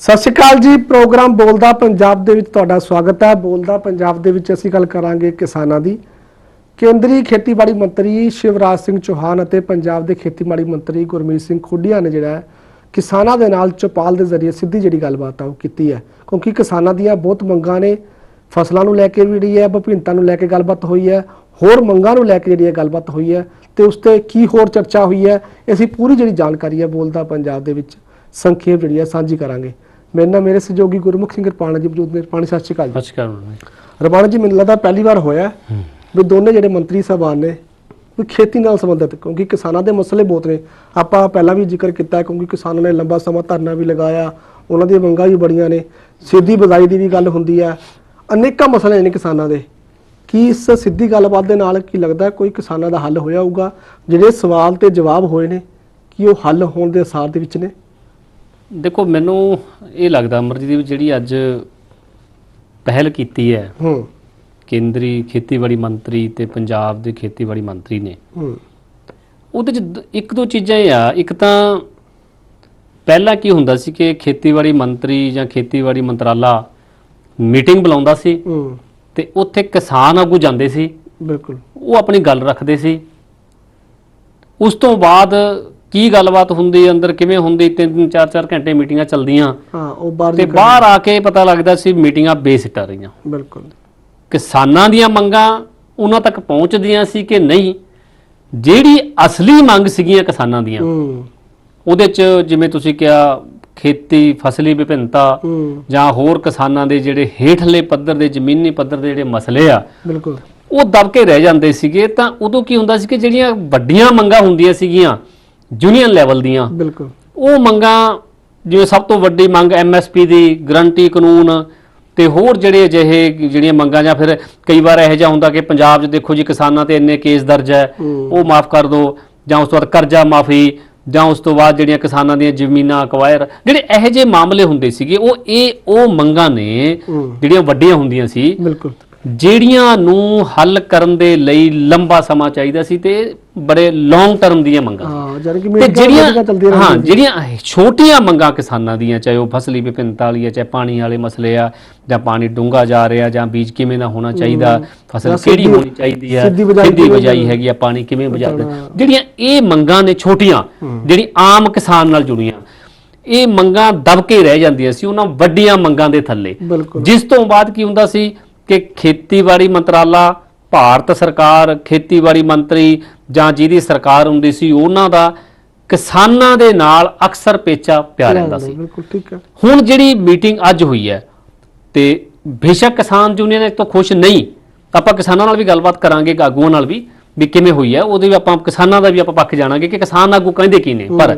ਸਤਿ ਸ਼੍ਰੀ ਅਕਾਲ ਜੀ, ਪ੍ਰੋਗਰਾਮ ਬੋਲਦਾ ਪੰਜਾਬ ਦੇ ਵਿੱਚ ਤੁਹਾਡਾ ਸਵਾਗਤ ਹੈ। ਬੋਲਦਾ ਪੰਜਾਬ ਦੇ ਵਿੱਚ ਅਸੀਂ ਗੱਲ ਕਰਾਂਗੇ ਕਿਸਾਨਾਂ ਦੀ। ਕੇਂਦਰੀ ਖੇਤੀਬਾੜੀ ਮੰਤਰੀ ਸ਼ਿਵਰਾਜ ਸਿੰਘ ਚੌਹਾਨ ਅਤੇ ਪੰਜਾਬ ਦੇ ਖੇਤੀਬਾੜੀ ਮੰਤਰੀ ਗੁਰਮੀਤ ਸਿੰਘ ਖੁੱਡੀਆਂ ਨੇ ਜਿਹੜਾ ਕਿਸਾਨਾਂ ਦੇ ਨਾਲ ਚੌਪਾਲ ਦੇ ਜ਼ਰੀਏ ਸਿੱਧੀ ਜਿਹੜੀ ਗੱਲਬਾਤ ਆ ਉਹ ਕੀਤੀ ਹੈ। ਕਿਉਂਕਿ ਕਿਸਾਨਾਂ ਦੀਆਂ ਬਹੁਤ ਮੰਗਾਂ ਨੇ, ਫਸਲਾਂ ਨੂੰ ਲੈ ਕੇ ਵੀ ਜਿਹੜੀ ਹੈ, ਵਿਭਿੰਨਤਾ ਨੂੰ ਲੈ ਕੇ ਗੱਲਬਾਤ ਹੋਈ ਹੈ, ਹੋਰ ਮੰਗਾਂ ਨੂੰ ਲੈ ਕੇ ਜਿਹੜੀ ਹੈ ਗੱਲਬਾਤ ਹੋਈ ਹੈ ਤੇ ਉਸ ਤੇ ਕੀ ਹੋਰ ਚਰਚਾ ਹੋਈ ਹੈ ਅਸੀਂ ਪੂਰੀ ਜਿਹੜੀ ਜਾਣਕਾਰੀ ਹੈ ਬੋਲਦਾ ਪੰਜਾਬ ਦੇ ਵਿੱਚ ਸੰਖੇਪ ਜਿਹੜੀ ਹੈ ਸਾਂਝੀ ਕਰਾਂਗੇ। ਮੇਰੇ ਨਾਲ ਮੇਰੇ ਸਹਿਯੋਗੀ ਗੁਰਮੁਖ ਸਿੰਘ ਰਪਾਣਾ ਜੀ ਮੌਜੂਦ ਨੇ। ਰਪਾਣੀ ਸਤਿ ਸ਼੍ਰੀ ਅਕਾਲ ਜੀ। ਅੱਛਾ ਕਰੋ ਰਪਾਣਾ ਜੀ ਮੈਨੂੰ ਲੱਗਦਾ ਪਹਿਲੀ ਵਾਰ ਹੋਇਆ ਵੀ ਦੋਨੇ ਜਿਹੜੇ ਮੰਤਰੀ ਸਾਹਿਬਾਨ ਨੇ ਵੀ ਖੇਤੀ ਨਾਲ ਸੰਬੰਧਿਤ ਕਿਉਂਕਿ ਕਿਸਾਨਾਂ ਦੇ ਮਸਲੇ ਬਹੁਤ ਨੇ। ਆਪਾਂ ਪਹਿਲਾਂ ਵੀ ਜ਼ਿਕਰ ਕੀਤਾ ਕਿਉਂਕਿ ਕਿਸਾਨਾਂ ਨੇ ਲੰਬਾ ਸਮਾਂ ਧਰਨਾ ਵੀ ਲਗਾਇਆ ਉਹਨਾਂ ਦੀਆਂ ਮੰਗਾਂ ਵੀ ਬੜੀਆਂ ਨੇ। ਸਿੱਧੀ ਬਜ਼ਾਈ ਦੀ ਵੀ ਗੱਲ ਹੁੰਦੀ ਹੈ। ਅਨੇਕਾਂ ਮਸਲੇ ਨੇ ਕਿਸਾਨਾਂ ਦੇ। ਕੀ ਇਸ ਸਿੱਧੀ ਗੱਲਬਾਤ ਦੇ ਨਾਲ ਕੀ ਲੱਗਦਾ ਕੋਈ ਕਿਸਾਨਾਂ ਦਾ ਹੱਲ ਹੋਇਆ ਹੋਊਗਾ? ਜਿਹੜੇ ਸਵਾਲ ਤੇ ਜਵਾਬ ਹੋਏ ਨੇ ਕੀ ਉਹ ਹੱਲ ਹੋਣ ਦੇ ਅਸਾਰ ਦੇ ਵਿੱਚ ਨੇ? ਦੇਖੋ ਮੈਨੂੰ ਇਹ ਲੱਗਦਾ ਅਮਰਜੀਤ ਵੀ ਜਿਹੜੀ ਅੱਜ ਪਹਿਲ ਕੀਤੀ ਹੈ ਹੂੰ। ਕੇਂਦਰੀ ਖੇਤੀਬਾੜੀ ਮੰਤਰੀ ਤੇ ਪੰਜਾਬ ਦੇ ਖੇਤੀਬਾੜੀ ਮੰਤਰੀ ਨੇ ਹੂੰ। ਉਹਦੇ ਚ ਦ- ਇੱਕ ਦੋ ਚੀਜ਼ਾਂ ਇਹ ਆ। ਇੱਕ ਤਾਂ ਪਹਿਲਾਂ ਕੀ ਹੁੰਦਾ ਸੀ ਕਿ ਖੇਤੀਬਾੜੀ ਮੰਤਰੀ ਜਾਂ ਖੇਤੀਬਾੜੀ ਮੰਤਰਾਲਾ ਮੀਟਿੰਗ ਬੁਲਾਉਂਦਾ ਸੀ ਹੂੰ। ਤੇ ਉੱਥੇ ਕਿਸਾਨ ਆਗੂ ਜਾਂਦੇ ਸੀ। ਬਿਲਕੁਲ। ਉਹ ਆਪਣੀ ਗੱਲ ਰੱਖਦੇ ਸੀ। ਉਸ ਤੋਂ ਬਾਅਦ ਕੀ ਗੱਲਬਾਤ ਹੁੰਦੀ ਅੰਦਰ ਕਿਵੇਂ ਹੁੰਦੀ ਤਿੰਨ ਤਿੰਨ ਚਾਰ ਚਾਰ ਘੰਟੇ ਮੀਟਿੰਗਾਂ ਚੱਲਦੀਆਂ। ਹਾਂ ਉਹ ਬਾਹਰ ਤੇ ਬਾਹਰ ਆ ਕੇ ਪਤਾ ਲੱਗਦਾ ਸੀ ਮੀਟਿੰਗਾਂ ਬੇਸਿੱਟਾ ਰਹੀਆਂ। ਬਿਲਕੁਲ। ਕਿਸਾਨਾਂ ਦੀਆਂ ਮੰਗਾਂ ਉਹਨਾਂ ਤੱਕ ਪਹੁੰਚਦੀਆਂ ਸੀ ਕਿ ਨਹੀਂ? ਜਿਹੜੀ ਅਸਲੀ ਮੰਗ ਸੀਗੀਆਂ ਕਿਸਾਨਾਂ ਦੀਆਂ। ਹੂੰ। ਉਹਦੇ ਚ ਜਿਵੇਂ ਤੁਸੀਂ ਕਿਹਾ ਖੇਤੀ ਫਸਲੀ ਵਿਭਿੰਨਤਾ ਜਾਂ ਹੋਰ ਕਿਸਾਨਾਂ ਦੇ ਜਿਹੜੇ ਹੇਠਲੇ ਪੱਧਰ ਦੇ ਜ਼ਮੀਨੀ ਪੱਧਰ ਦੇ ਜਿਹੜੇ ਮਸਲੇ ਆ ਬਿਲਕੁਲ। ਉਹ ਦਬ ਕੇ ਰਹਿ ਜਾਂਦੇ ਸੀਗੇ ਤਾਂ ਉਦੋਂ ਕੀ ਹੁੰਦਾ ਸੀ ਕਿ ਜਿਹੜੀਆਂ ਵੱਡੀਆਂ ਮੰਗਾਂ ਹੁੰਦੀਆਂ ਸੀਗੀਆਂ ਯੂਨੀਅਨ ਲੈਵਲ ਦੀਆਂ ਬਿਲਕੁਲ ਉਹ ਮੰਗਾਂ ਜਿਵੇਂ ਸਭ ਤੋਂ ਵੱਡੀ ਮੰਗ ਐਮਐਸਪੀ ਦੀ ਗਰੰਟੀ ਕਾਨੂੰਨ ਤੇ ਹੋਰ ਜਿਹੜੇ ਅਜਿਹੇ ਜਿਹੜੀਆਂ ਮੰਗਾਂ ਜਾਂ ਫਿਰ ਕਈ ਵਾਰ ਇਹੋ ਜਿਹਾ ਹੁੰਦਾ ਕਿ ਪੰਜਾਬ 'ਚ ਦੇਖੋ ਜੀ ਕਿਸਾਨਾਂ ਤੇ ਇੰਨੇ ਕੇਸ ਦਰਜ ਹੈ। ਉਹ ਮਾਫ ਕਰ ਦਿਓ ਜਾਂ ਉਸ ਤੋਂ ਬਾਅਦ ਕਰਜ਼ਾ ਮਾਫੀ ਜਾਂ ਉਸ ਤੋਂ ਬਾਅਦ ਜਿਹੜੀਆਂ ਕਿਸਾਨਾਂ ਦੀਆਂ ਜ਼ਮੀਨਾਂ ਅਕਵਾਇਰ ਜਿਹੜੇ ਇਹੋ ਜਿਹੇ ਮਾਮਲੇ ਹੁੰਦੇ ਸੀਗੇ ਉਹ ਇਹ ਉਹ ਮੰਗਾਂ ਨੇ। ਜਿਹੜੀਆਂ ਵੱਡੀਆਂ ਹੁੰਦੀਆਂ ਸੀ ਬਿਲਕੁਲ ਜਿਹੜੀਆਂ ਨੂੰ ਹੱਲ ਕਰਨ ਦੇ ਲਈ ਲੰਬਾ ਸਮਾਂ ਚਾਹੀਦਾ ਸੀ ਤੇ ਬੜੇ ਲੌਂਗ ਟਰਮ ਦੀਆਂ ਮੰਗਾਂ ਹਾਂ ਕਿ ਤੇ ਜਿਹੜੀਆਂ ਹਾਂ। ਜਿਹੜੀਆਂ ਛੋਟੀਆਂ ਮੰਗਾਂ ਕਿਸਾਨਾਂ ਦੀਆਂ ਚਾਹੇ ਉਹ ਫਸਲੀ ਵਿਭਿੰਨਤਾ ਵਾਲੀ ਹੈ ਚਾਹੇ ਪਾਣੀ ਵਾਲੇ ਮਸਲੇ ਆ ਜਾਂ ਪਾਣੀ ਡੂੰਘਾ ਜਾ ਰਿਹਾ ਜਾਂ ਬੀਜ ਕਿਵੇਂ ਦਾ ਹੋਣਾ ਚਾਹੀਦਾ ਫਸਲ ਕਿਹੜੀ ਹੋਣੀ ਚਾਹੀਦੀ ਹੈ ਸਿੱਧੀ ਬਿਜਾਈ? ਹੈਗੀ ਆ ਪਾਣੀ ਕਿਵੇਂ ਬਚਾਉਣਾ। ਜਿਹੜੀਆਂ ਇਹ ਮੰਗਾਂ ਨੇ ਛੋਟੀਆਂ ਜਿਹੜੀ ਆਮ ਕਿਸਾਨ ਨਾਲ ਜੁੜੀਆਂ ਇਹ ਮੰਗਾਂ ਦਬ ਕੇ ਰਹਿ ਜਾਂਦੀਆਂ ਸੀ ਉਹਨਾਂ ਵੱਡੀਆਂ ਮੰਗਾਂ ਦੇ ਥੱਲੇ ਜਿਸ ਤੋਂ ਬਾਅਦ ਕੀ ਹੁੰਦਾ ਸੀ ਕਿ ਖੇਤੀਬਾੜੀ ਮੰਤਰਾਲਾ ਭਾਰਤ ਸਰਕਾਰ ਖੇਤੀਬਾੜੀ ਮੰਤਰੀ ਜਾਂ ਜਿਹਦੀ ਸਰਕਾਰ ਹੁੰਦੀ ਸੀ ਉਹਨਾਂ ਦਾ ਕਿਸਾਨਾਂ ਦੇ ਨਾਲ ਅਕਸਰ ਪੇਚਾ ਪਿਆ ਰਹਿੰਦਾ ਸੀ। ਬਿਲਕੁਲ ਠੀਕ ਹੈ। ਹੁਣ ਜਿਹੜੀ ਮੀਟਿੰਗ ਅੱਜ ਹੋਈ ਹੈ ਤੇ ਬੇਸ਼ੱਕ ਕਿਸਾਨ ਯੂਨੀਅਨ ਇਸ ਤੋਂ ਖੁਸ਼ ਨਹੀਂ ਆਪਾਂ ਕਿਸਾਨਾਂ ਨਾਲ ਵੀ ਗੱਲਬਾਤ ਕਰਾਂਗੇ ਆਗੂਆਂ ਨਾਲ ਵੀ ਵੀ ਕਿਵੇਂ ਹੋਈ ਹੈ ਉਹਦੇ ਵੀ ਆਪਾਂ ਕਿਸਾਨਾਂ ਦਾ ਵੀ ਆਪਾਂ ਪੱਖ ਜਾਣਾਂਗੇ ਕਿ ਕਿਸਾਨ ਆਗੂ ਕਹਿੰਦੇ ਕੀ ਨੇ। ਪਰ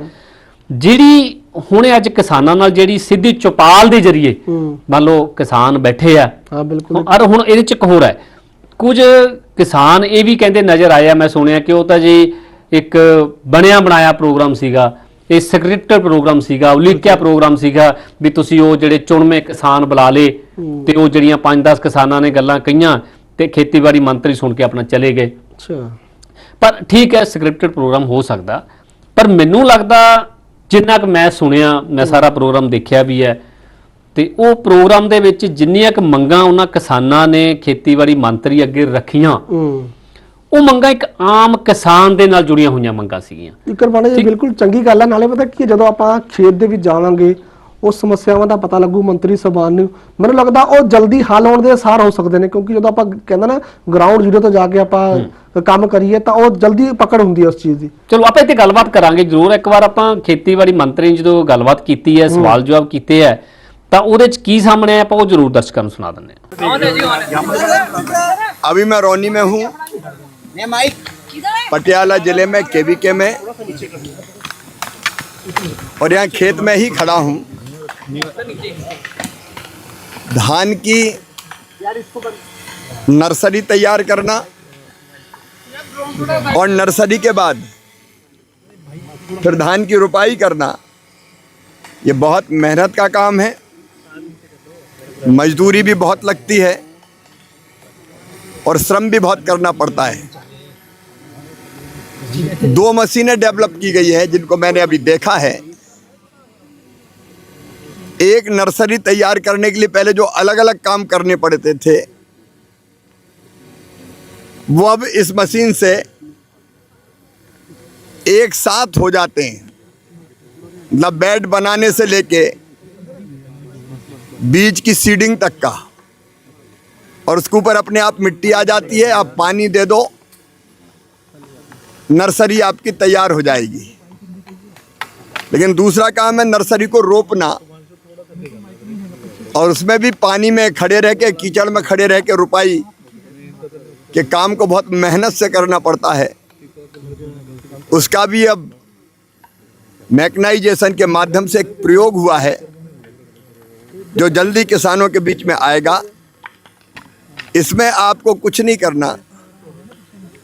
ਜਿਹੜੀ ਹੁਣੇ ਅੱਜ ਕਿਸਾਨਾਂ ਨਾਲ ਜਿਹੜੀ ਸਿੱਧੀ ਚੌਪਾਲ ਦੇ ਜ਼ਰੀਏ ਮੰਨ ਲਓ ਕਿਸਾਨ ਬੈਠੇ ਆ। ਹਾਂ ਬਿਲਕੁਲ। ਹੁਣ ਇਹਦੇ ਚ ਇੱਕ ਹੋਰ ਹੈ। ਕੁਝ ਕਿਸਾਨ ਇਹ ਵੀ ਕਹਿੰਦੇ ਨਜ਼ਰ ਆਇਆ ਮੈਂ ਸੁਣਿਆ ਕਿ ਉਹ ਤਾਂ ਜੀ ਇੱਕ ਬਣਿਆ ਬਣਾਇਆ ਪ੍ਰੋਗਰਾਮ ਸੀਗਾ ਇਹ ਸਕ੍ਰਿਪਟਡ ਪ੍ਰੋਗਰਾਮ ਸੀਗਾ ਉਲੀਕਿਆ ਪ੍ਰੋਗਰਾਮ ਸੀਗਾ ਵੀ ਤੁਸੀਂ ਉਹ ਜਿਹੜੇ ਚੁਣਵੇਂ ਕਿਸਾਨ ਬੁਲਾ ਲੇ ਤੇ ਉਹ ਜਿਹੜੀਆਂ 5-10 ਕਿਸਾਨਾਂ ਨੇ ਗੱਲਾਂ ਕਹੀਆਂ ਤੇ ਖੇਤੀਬਾੜੀ ਮੰਤਰੀ ਸੁਣ ਕੇ ਆਪਣਾ ਚਲੇ ਗਏ। ਅੱਛਾ। ਪਰ ਠੀਕ ਹੈ ਸਕ੍ਰਿਪਟਡ ਪ੍ਰੋਗਰਾਮ ਹੋ ਸਕਦਾ ਪਰ ਮੈਨੂੰ ਲੱਗਦਾ ਜਿੰਨਾ ਕੁ ਮੈਂ ਸੁਣਿਆ ਮੈਂ ਸਾਰਾ ਪ੍ਰੋਗਰਾਮ ਦੇਖਿਆ ਵੀ ਹੈ ਤੇ ਉਹ ਪ੍ਰੋਗਰਾਮ ਦੇ ਵਿੱਚ ਜਿੰਨੀਆਂ ਕੁ ਮੰਗਾਂ ਉਹਨਾਂ ਕਿਸਾਨਾਂ ਨੇ ਖੇਤੀਬਾੜੀ ਮੰਤਰੀ ਅੱਗੇ ਰੱਖੀਆਂ ਉਹ ਮੰਗਾਂ ਇੱਕ ਆਮ ਕਿਸਾਨ ਦੇ ਨਾਲ ਜੁੜੀਆਂ ਹੋਈਆਂ ਮੰਗਾਂ ਸੀਗੀਆਂ। ਇਕਰ ਬਾਣੇ ਜੀ ਬਿਲਕੁਲ ਚੰਗੀ ਗੱਲ ਹੈ ਨਾਲੇ ਪਤਾ ਕੀ ਜਦੋਂ ਆਪਾਂ ਖੇਤ ਦੇ ਵਿੱਚ ਜਾਵਾਂਗੇ ਉਸ ਸਮੱਸਿਆਵਾਂ ਦਾ ਪਤਾ ਲੱਗੂ ਮੰਤਰੀ ਸਭਾ ਨੂੰ ਮੈਨੂੰ ਲੱਗਦਾ ਉਹ ਜਲਦੀ ਹੱਲ ਹੋਣ ਦੇ ਅਸਾਰ ਹੋ ਸਕਦੇ ਨੇ ਕਿਉਂਕਿ ਜਦੋਂ ਆਪਾਂ ਕਹਿੰਦਾ ਨਾ ਗਰਾਊਂਡ ਜ਼ੀਰੋ ਤੋਂ ਜਾ ਕੇ ਆਪਾਂ ਕੰਮ ਕਰੀਏ ਤਾਂ ਉਹ ਜਲਦੀ ਪਕੜ ਹੁੰਦੀ ਹੈ ਉਸ ਚੀਜ਼ ਦੀ ਚਲੋ ਆਪਾਂ ਇੱਥੇ ਗੱਲਬਾਤ ਕਰਾਂਗੇ ਜ਼ਰੂਰ ਇੱਕ ਵਾਰ ਆਪਾਂ ਖੇਤੀਬਾੜੀ ਮੰਤਰੀ ਨੇ ਜਦੋਂ ਗੱਲਬਾਤ ਕੀਤੀ ਹੈ ਸਵਾਲ ਜਵਾਬ ਕੀਤੇ ਹੈ ਤਾਂ ਉਹਦੇ ਚ ਕੀ ਸਾਹਮਣੇ ਆਇਆ ਆਪਾਂ ਉਹ ਜ਼ਰੂਰ ਦਰਸ਼ਕਾਂ ਨੂੰ ਸੁਣਾ ਦਿੰਦੇ ਹਾਂ अभी मैं रौनी में हूँ पटियाला जिले में केवीके में और यहाँ खेत में ही खड़ा हूँ धान की नर्सरी तैयार करना और नर्सरी के बाद फिर धान की रुपाई करना। ये बहुत मेहनत का काम है। मजदूरी भी बहुत लगती है और श्रम भी बहुत करना पड़ता है। दो मशीनें डेवलप की गई है जिनको मैंने अभी देखा है। एक नर्सरी तैयार करने के लिए पहले जो अलग अलग काम करने पड़ते थे, वो अब इस मशीन से एक साथ हो जाते हैं। मतलब बेड बनाने से लेके बीज की सीडिंग तक का। और उसके ऊपर अपने आप मिट्टी आ जाती है, आप पानी दे दो, नर्सरी आपकी तैयार हो जाएगी। लेकिन दूसरा काम है नर्सरी को रोपना। और उसमें भी पानी में खड़े रह के, कीचड़ में खड़े रह के रुपाई के काम को बहुत मेहनत से करना पड़ता है। उसका भी अब मैकनाइजेशन के माध्यम से एक प्रयोग हुआ है, जो जल्दी किसानों के बीच में आएगा। इसमें आपको कुछ नहीं करना।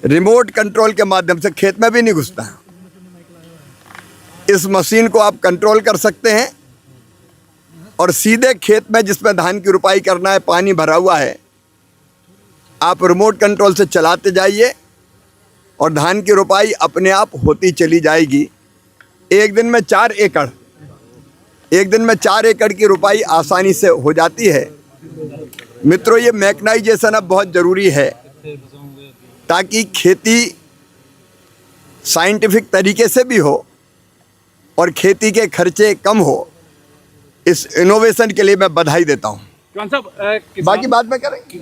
रिमोट कंट्रोल के माध्यम से खेत में भी नहीं घुसता इस मशीन को आप कंट्रोल कर सकते हैं। और सीधे खेत में जिसमें धान की रुपाई करना है, पानी भरा हुआ है, आप रिमोट कंट्रोल से चलाते जाइए और धान की रुपाई अपने आप होती चली जाएगी। एक दिन में चार एकड़, एक दिन में चार एकड़ की रुपाई आसानी से हो जाती है। मित्रों, ये मैकनाइजेशन अब बहुत ज़रूरी है ताकि खेती साइंटिफिक तरीके से भी हो और खेती के खर्चे कम हो। इस इनोवेशन के लिए मैं बधाई देता हूँ ਕਿਉਂ ਸਾਹਿਬ ਅਹ, ਕਿਸਾਨ- बाकी बाद में करेंगे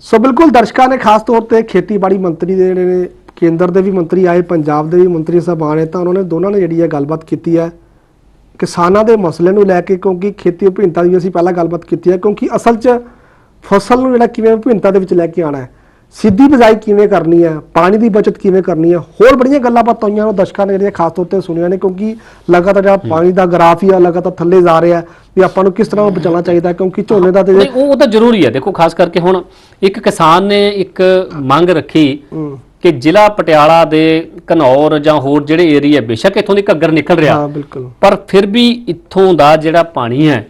ਸੋ ਬਿਲਕੁਲ ਦਰਸ਼ਕਾਂ ਨੇ ਖਾਸ ਤੌਰ ਤੇ ਖੇਤੀਬਾੜੀ ਮੰਤਰੀ ਦੇ ਜਿਹੜੇ ਨੇ ਕੇਂਦਰ ਦੇ ਵੀ ਮੰਤਰੀ ਆਏ ਪੰਜਾਬ ਦੇ ਵੀ ਮੰਤਰੀ ਸਾਹਿਬਾਨ ਆਏ ਤਾਂ ਉਹਨਾਂ ਨੇ ਦੋਨਾਂ ਨੇ ਜਿਹੜੀ ਹੈ ਗੱਲਬਾਤ ਕੀਤੀ ਹੈ ਕਿਸਾਨਾਂ ਦੇ ਮਸਲੇ ਨੂੰ ਲੈ ਕੇ ਕਿਉਂਕਿ ਖੇਤੀ ਵਿਭਿੰਨਤਾ ਦੀ ਅਸੀਂ ਪਹਿਲਾਂ ਗੱਲਬਾਤ ਕੀਤੀ ਹੈ ਕਿਉਂਕਿ ਅਸਲ 'ਚ ਫਸਲ ਨੂੰ ਜਿਹੜਾ ਕਿਵੇਂ ਵਿਭਿੰਨਤਾ ਦੇ ਵਿੱਚ ਲੈ ਕੇ ਆਣਾ ਹੈ ਸਿੱਧੀ ਬਿਜਾਈ ਕਿਵੇਂ ਕਰਨੀ ਹੈ ਪਾਣੀ ਦੀ ਬਚਤ ਕਿਵੇਂ ਕਰਨੀ ਹੈ ਹੋਰ ਬੜੀਆਂ ਗੱਲਾਂ ਬਾਤਾਂ ਹੋਈਆਂ ਉਹ ਦਰਸ਼ਕਾਂ ਨੇ ਜਿਹੜੀਆਂ ਖਾਸ ਤੌਰ ਤੇ ਸੁਣੀਆਂ ਨੇ ਕਿਉਂਕਿ ਲਗਾਤਾਰ ਜਿਹੜਾ ਪਾਣੀ ਦਾ ਗ੍ਰਾਫ ਹੀ ਆ ਲਗਾਤਾਰ ਥੱਲੇ ਜਾ ਰਿਹਾ ਵੀ ਆਪਾਂ ਨੂੰ ਕਿਸ ਤਰ੍ਹਾਂ ਬਚਾਉਣਾ ਚਾਹੀਦਾ ਕਿਉਂਕਿ ਝੋਨੇ ਦਾ ਤੇ ਨਹੀਂ ਉਹ ਉਹ ਤਾਂ ਜ਼ਰੂਰੀ ਹੈ। ਦੇਖੋ ਖਾਸ ਕਰਕੇ ਹੁਣ ਇੱਕ ਕਿਸਾਨ ਨੇ ਇੱਕ ਮੰਗ ਰੱਖੀ। ਕਿ ਜ਼ਿਲ੍ਹਾ ਪਟਿਆਲਾ ਦੇ ਘਨੌਰ ਜਾਂ ਹੋਰ ਜਿਹੜੇ ਏਰੀਆ ਬੇਸ਼ੱਕ ਇੱਥੋਂ ਦੀ ਘੱਗਰ ਨਿਕਲ ਰਿਹਾ। ਹਾਂ ਬਿਲਕੁਲ। ਪਰ ਫਿਰ ਵੀ ਇੱਥੋਂ ਦਾ ਜਿਹੜਾ ਪਾਣੀ ਹੈ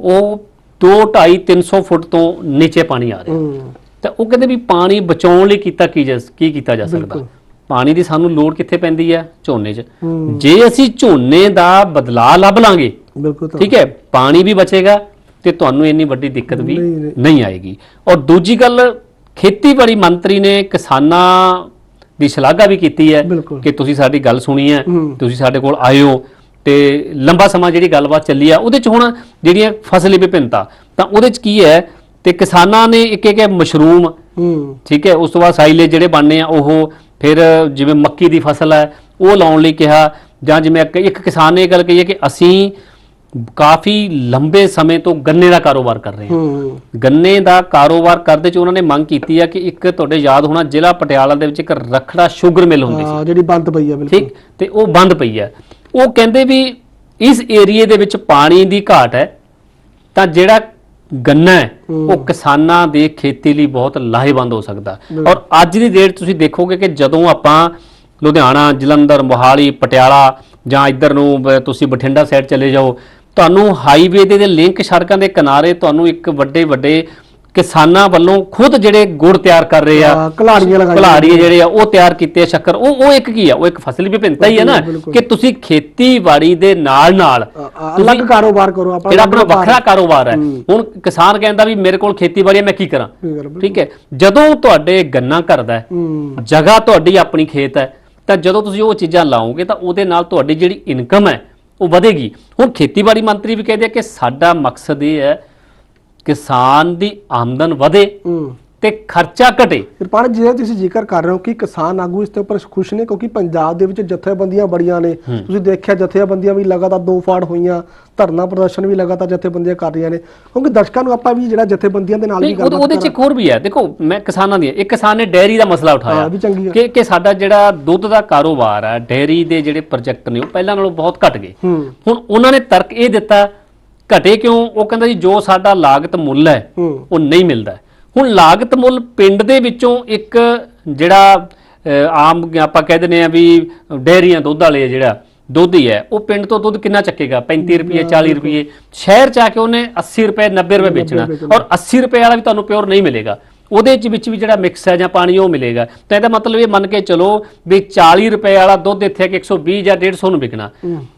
ਉਹ 2 2.5 300 ਫੁੱਟ ਤੋਂ ਨੀਚੇ ਪਾਣੀ ਆ ਰਿਹਾ। ਹੂੰ। ਤਾਂ ਉਹ ਕਹਿੰਦੇ ਵੀ ਪਾਣੀ ਬਚਾਉਣ ਲਈ ਕੀਤਾ ਕੀ ਜਾ ਕੀ ਕੀਤਾ ਜਾ ਸਕਦਾ। ਪਾਣੀ ਦੀ ਸਾਨੂੰ ਲੋੜ ਕਿੱਥੇ ਪੈਂਦੀ ਹੈ ਝੋਨੇ 'ਚ। ਜੇ ਅਸੀਂ ਝੋਨੇ ਦਾ ਬਦਲਾਅ ਲੱਭ ਲਾਂਗੇ ਬਿਲਕੁਲ ਠੀਕ ਹੈ ਪਾਣੀ ਵੀ ਬਚੇਗਾ ਤੇ ਤੁਹਾਨੂੰ ਇੰਨੀ ਵੱਡੀ ਦਿੱਕਤ ਵੀ ਨਹੀਂ, ਆਏਗੀ ਔਰ ਦੂਜੀ ਗੱਲ ਖੇਤੀਬਾੜੀ ਮੰਤਰੀ ਨੇ ਕਿਸਾਨਾਂ ਦੀ ਸ਼ਲਾਘਾ ਵੀ ਕੀਤੀ ਹੈ। ਕਿ ਤੁਸੀਂ ਸਾਡੀ ਗੱਲ ਸੁਣੀ ਹੈ ਹੂੰ। ਤੁਸੀਂ ਸਾਡੇ ਕੋਲ ਆਏ ਹੋ ਤੇ ਲੰਬਾ ਸਮਾਂ ਜਿਹੜੀ ਗੱਲਬਾਤ ਚੱਲੀ ਆ ਉਹਦੇ ਚ ਹੁਣ ਜਿਹੜੀਆਂ ਫਸਲੀ ਵਿਭਿੰਨਤਾ ਤਾਂ ਉਹਦੇ ਚ ਕੀ ਹੈ ਤੇ ਕਿਸਾਨਾਂ ਨੇ ਇੱਕ ਇੱਕ ਮਸ਼ਰੂਮ ਹੂੰ। ਠੀਕ ਹੈ ਉਸ ਤੋਂ ਬਾਅਦ ਸਾਈਲੇਜ ਜਿਹੜੇ ਬਣਨੇ ਆ ਉਹ ਫਿਰ ਜਿਵੇਂ ਮੱਕੀ ਦੀ ਫਸਲ ਹੈ ਉਹ ਲਾਉਣ ਲਈ ਕਿਹਾ। ਜਾਂ ਜਿਵੇਂ ਇੱਕ- ਇੱਕ ਕਿਸਾਨ ਨੇ ਇਹ ਗੱਲ ਕਹੀ ਹੈ ਕਿ ਅਸੀਂ ਕਾਫੀ ਲੰਬੇ ਸਮੇਂ ਤੋਂ ਗੰਨੇ ਦਾ ਕਾਰੋਬਾਰ ਕਰ ਰਹੇ ਹਾਂ। ਹੂੰ। ਗੰਨੇ ਦਾ ਕਾਰੋਬਾਰ ਕਰਦੇ ਚ ਉਹਨਾਂ ਨੇ ਮੰਗ ਕੀਤੀ ਹੈ ਕਿ ਇੱਕ ਤੁਹਾਡੇ ਯਾਦ ਹੋਣਾ ਜ਼ਿਲ੍ਹਾ ਪਟਿਆਲਾ ਦੇ ਵਿੱਚ ਇੱਕ ਰਖੜਾ ਸ਼ੂਗਰ ਮਿਲ ਹੁੰਦੀ ਸੀ। ਹਾਂ ਜਿਹੜੀ ਬੰਦ ਪਈ ਆ ਬਿਲਕੁਲ। ਠੀਕ ਤੇ ਉਹ ਬੰਦ ਪਈ ਹੈ। ਉਹ ਕਹਿੰਦੇ ਵੀ ਇਸ ਏਰੀਏ ਦੇ ਵਿੱਚ ਪਾਣੀ ਦੀ ਘਾਟ ਹੈ ਤਾਂ ਜਿਹੜਾ ਗੰਨਾ ਹੈ। ਉਹ ਕਿਸਾਨਾਂ ਦੇ ਖੇਤੀ ਲਈ ਬਹੁਤ ਲਾਹੇਵੰਦ ਹੋ ਸਕਦਾ। ਔਰ ਅੱਜ ਦੀ ਡੇਟ ਤੁਸੀਂ ਦੇਖੋਗੇ ਕਿ ਜਦੋਂ ਆਪਾਂ ਲੁਧਿਆਣਾ ਜਲੰਧਰ ਮੋਹਾਲੀ ਪਟਿਆਲਾ ਜਾਂ ਇੱਧਰ ਨੂੰ ਬ- ਤੁਸੀਂ ਬਠਿੰਡਾ ਸਾਈਡ ਚਲੇ ਜਾਓ ਤੁਹਾਨੂੰ ਹਾਈਵੇ ਦੇ ਦੇ ਲਿੰਕ ਸੜਕਾਂ ਦੇ ਕਿਨਾਰੇ ਤੁਹਾਨੂੰ ਇੱਕ ਵੱਡੇ ਵੱਡੇ ਕਿਸਾਨਾਂ ਵੱਲੋਂ ਖੁਦ ਜਿਹੜੇ ਗੁੜ ਤਿਆਰ ਕਰ ਰਹੇ ਆ ਹਾਂ, ਘਲਾੜੀਆਂ ਲਗਾਈਆਂ ਘਲਾੜੀਏ ਜਿਹੜੇ ਆ ਉਹ ਤਿਆਰ ਕੀਤੇ ਆ ਸ਼ੱਕਰ। ਉਹ ਉਹ ਇੱਕ ਕੀ ਆ? ਉਹ ਇੱਕ ਫਸਲੀ ਵਿਭਿੰਨਤਾ ਹੀ ਹੈ ਨਾ। ਕਿ ਤੁਸੀਂ ਖੇਤੀਬਾੜੀ ਦੇ ਨਾਲ ਨਾਲ ਅਲੱਗ ਕਾਰੋਬਾਰ ਕਰੋ ਆਪਾਂ ਜਿਹੜਾ ਆਪਣਾ ਵੱਖਰਾ ਕਾਰੋਬਾਰ ਹੈ। ਹੁਣ ਕਿਸਾਨ ਕਹਿੰਦਾ ਵੀ ਮੇਰੇ ਕੋਲ ਖੇਤੀਬਾੜੀ ਹੈ ਮੈਂ ਕੀ ਕਰਾਂ। ਠੀਕ ਹੈ? ਜਦੋਂ ਤੁਹਾਡੇ ਗੰਨਾ ਕਰਦਾ ਹੈ ਹੂੰ। ਜਗ੍ਹਾ ਤੁਹਾਡੀ ਆਪਣੀ ਖੇਤ ਹੈ ਤਾਂ ਜਦੋਂ ਤੁਸੀਂ ਉਹ ਚੀਜ਼ਾਂ ਲਾਓਗੇ ਤਾਂ ਉਹਦੇ ਨਾਲ ਤੁਹਾਡੀ ਜਿਹੜੀ ਇਨਕਮ ਹੈ ਉਹ ਵਧੇਗੀ। ਹੁਣ ਖੇਤੀਬਾੜੀ ਮੰਤਰੀ ਵੀ ਕਹਿੰਦੇ ਆ ਕਿ ਸਾਡਾ ਮਕਸਦ ਇਹ ਹੈ ਕਿਸਾਨ ਦੀ ਆਮਦਨ ਵਧੇ ਤੇ ਖਰਚਾ ਘਟੇ। ਕਿਰਪਾਨ ਜੀ ਤੁਸੀਂ ਜ਼ਿਕਰ ਕਰ ਰਹੇ ਹੋ ਕਿ ਕਿਸਾਨ ਆਗੂ ਇਸ ਤੇ ਉੱਪਰ ਖੁਸ਼ ਨੇ ਕਿਉਂਕਿ ਪੰਜਾਬ ਦੇ ਵਿੱਚ ਜਥੇਬੰਦੀਆਂ ਬੜੀਆਂ ਨੇ। ਤੁਸੀਂ ਦੇਖਿਆ ਜਥੇਬੰਦੀਆਂ ਵੀ ਲਗਾਤਾਰ ਦੋ ਫਾੜ ਹੋਈਆਂ ਧਰਨਾ ਪ੍ਰਦਰਸ਼ਨ ਵੀ ਲਗਾਤਾਰ ਜਥੇਬੰਦੀਆਂ ਕਰ ਰਹੀਆਂ ਨੇ। ਕਿਉਂਕਿ ਦਰਸ਼ਕਾਂ ਨੂੰ ਆਪਾਂ ਵੀ ਜਿਹੜਾ ਜਥੇਬੰਦੀਆਂ ਦੇ ਨਾਲ ਵੀ ਨਹੀਂ ਉਹਦੇ- ਚ ਇੱਕ ਹੋਰ ਵੀ ਹੈ। ਦੇਖੋ ਮੈਂ ਕਿਸਾਨਾਂ ਦੀ ਇੱਕ ਕਿਸਾਨ ਨੇ ਡੈਰੀ ਦਾ ਮਸਲਾ ਉਠਾਇਆ। ਹਾਂ, ਵੀ ਚੰਗੀ ਗੱਲ। ਕਿ ਕਿ ਸਾਡਾ ਜਿਹੜਾ ਦੁੱਧ ਦਾ ਕਾਰੋਬਾਰ ਹੈ ਡੈਰੀ ਦੇ ਜਿਹੜੇ ਪ੍ਰੋਜੈਕਟ ਨੇ ਉਹ ਪਹਿਲਾਂ ਨਾਲੋਂ ਬਹੁਤ ਘਟ ਗਏ। ਹੁਣ ਉਹਨਾਂ ਨੇ ਤਰਕ ਇਹ ਦਿੱਤਾ ਘਟੇ ਕਿਉਂ? ਉਹ ਕਹਿੰਦਾ ਜੀ ਜੋ ਸਾਡਾ ਲਾਗਤ ਮੁੱਲ ਹੈ ਉਹ ਨਹੀਂ ਮਿਲਦਾ। ਹੁਣ ਲਾਗਤ ਮੁੱਲ ਪਿੰਡ ਦੇ ਵਿੱਚੋਂ ਇੱਕ ਜਿਹੜਾ ਆਮ ਆਪਾਂ ਕਹਿ ਦਿੰਦੇ ਆ ਵੀ ਡੈਰੀਆਂ ਦੁੱਧ ਵਾਲੇ ਜਿਹੜਾ ਦੁੱਧ ਹੀ ਹੈ ਉਹ ਪਿੰਡ ਤੋਂ ਦੁੱਧ ਕਿੰਨਾ ਚੱਕੇਗਾ? 35 ਰੁਪਏ 40 ਰੁਪਏ ਸ਼ਹਿਰ ਚ ਆ ਕੇ ਉਹਨੇ 80 ਰੁਪਏ 90 ਰੁਪਏ ਵੇਚਣਾ। ਵੇਚਣਾ। ਔਰ 80 ਰੁਪਏ ਵਾਲਾ ਵੀ ਤੁਹਾਨੂੰ ਪਿਓਰ ਨਹੀਂ ਮਿਲੇਗਾ। ਉਹਦੇ ਚ ਵਿੱਚ ਵੀ ਜਿਹੜਾ ਮਿਕਸ ਹੈ ਜਾਂ ਪਾਣੀ ਉਹ ਮਿਲੇਗਾ। ਤਾਂ ਇਹਦਾ ਮਤਲਬ ਇਹ ਮੰਨ ਕੇ ਚਲੋ ਵੀ 40 ਰੁਪਏ ਵਾਲਾ ਦੁੱਧ ਇੱਥੇ ਕਿ 120 ਜਾਂ 150 ਨੂੰ ਵਿਕਣਾ।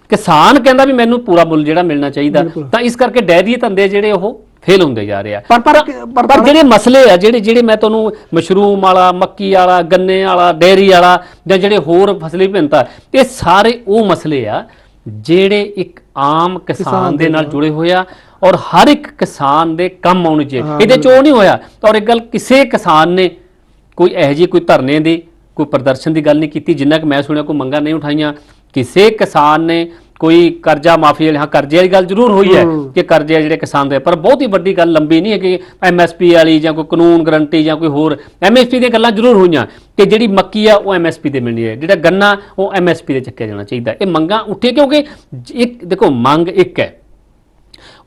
ਕਿਸਾਨ ਕਹਿੰਦਾ ਵੀ ਮੈਨੂੰ ਪੂਰਾ ਮੁੱਲ ਜਿਹੜਾ ਮਿਲਣਾ ਚਾਹੀਦਾ। ਤਾਂ ਇਸ ਕਰਕੇ ਡੈਰੀ ਧੰਦੇ ਜਿਹੜੇ ਉਹ ਫੇਲ ਹੁੰਦੇ ਜਾ ਰਹੇ ਆ। ਪਰ ਪਰ ਪਰ ਜਿਹੜੇ ਮਸਲੇ ਆ ਜਿਹੜੇ ਜਿਹੜੇ ਮੈਂ ਤੁਹਾਨੂੰ ਮਸ਼ਰੂਮ ਵਾਲਾ ਮੱਕੀ ਵਾਲਾ ਗੰਨੇ ਵਾਲਾ ਡੇਰੀ ਵਾਲਾ ਜਾਂ ਜਿਹੜੇ ਹੋਰ ਫਸਲੀ ਵਿਭਿੰਨਤਾ ਇਹ ਸਾਰੇ ਉਹ ਮਸਲੇ ਆ ਜਿਹੜੇ ਇੱਕ ਆਮ ਕਿਸਾਨ ਦੇ ਨਾਲ। ਜੁੜੇ ਹੋਏ ਆ। ਔਰ ਹਰ ਇੱਕ ਕਿਸਾਨ ਦੇ ਕੰਮ ਆਉਣੇ ਚਾਹੀਦੇ। ਇਹਦੇ ਚ ਉਹ ਨਹੀਂ ਹੋਇਆ। ਔਰ ਇੱਕ ਗੱਲ ਕਿਸੇ ਕਿਸਾਨ ਨੇ ਕੋਈ ਇਹੋ ਜਿਹੀ ਕੋਈ ਧਰਨੇ ਦੀ ਕੋਈ ਪ੍ਰਦਰਸ਼ਨ ਦੀ ਗੱਲ ਨਹੀਂ ਕੀਤੀ ਜਿੰਨਾ ਕਿ ਮੈਂ ਸੁਣਿਆ ਕੋਈ ਮੰਗਾਂ ਨਹੀਂ ਉਠਾਈਆਂ। ਕਿਸੇ ਕਿਸਾਨ ਨੇ ਕੋਈ ਕਰਜ਼ਾ ਮਾਫੀ ਵਾਲੀ ਹਾਂ ਕਰਜ਼ੇ ਵਾਲੀ ਗੱਲ ਜ਼ਰੂਰ ਹੋਈ ਹੈ। ਕਿ ਕਰਜ਼ੇ ਆ ਜਿਹੜੇ ਕਿਸਾਨ ਦੇ ਪਰ ਬਹੁਤ ਹੀ ਵੱਡੀ ਗੱਲ ਲੰਬੀ ਨਹੀਂ ਹੈ ਕਿ ਐਮਐਸਪੀ ਵਾਲੀ ਜਾਂ ਕੋਈ ਕਾਨੂੰਨ ਗਰੰਟੀ ਜਾਂ ਕੋਈ ਹੋਰ ਐਮਐਸਪੀ ਦੀਆਂ ਗੱਲਾਂ ਜ਼ਰੂਰ ਹੋਈਆਂ ਕਿ ਜਿਹੜੀ ਮੱਕੀ ਆ ਉਹ ਐਮਐਸਪੀ ਤੇ ਮਿਲਣੀ ਹੈ। ਜਿਹੜਾ ਗੰਨਾ ਉਹ ਐਮਐਸਪੀ ਤੇ ਚੱਕਿਆ ਜਾਣਾ ਚਾਹੀਦਾ। ਇਹ ਮੰਗਾਂ ਉੱਠੇ ਕਿਉਂਕਿ ਜ- ਇੱਕ ਦੇਖੋ ਮੰਗ ਇੱਕ ਹੈ।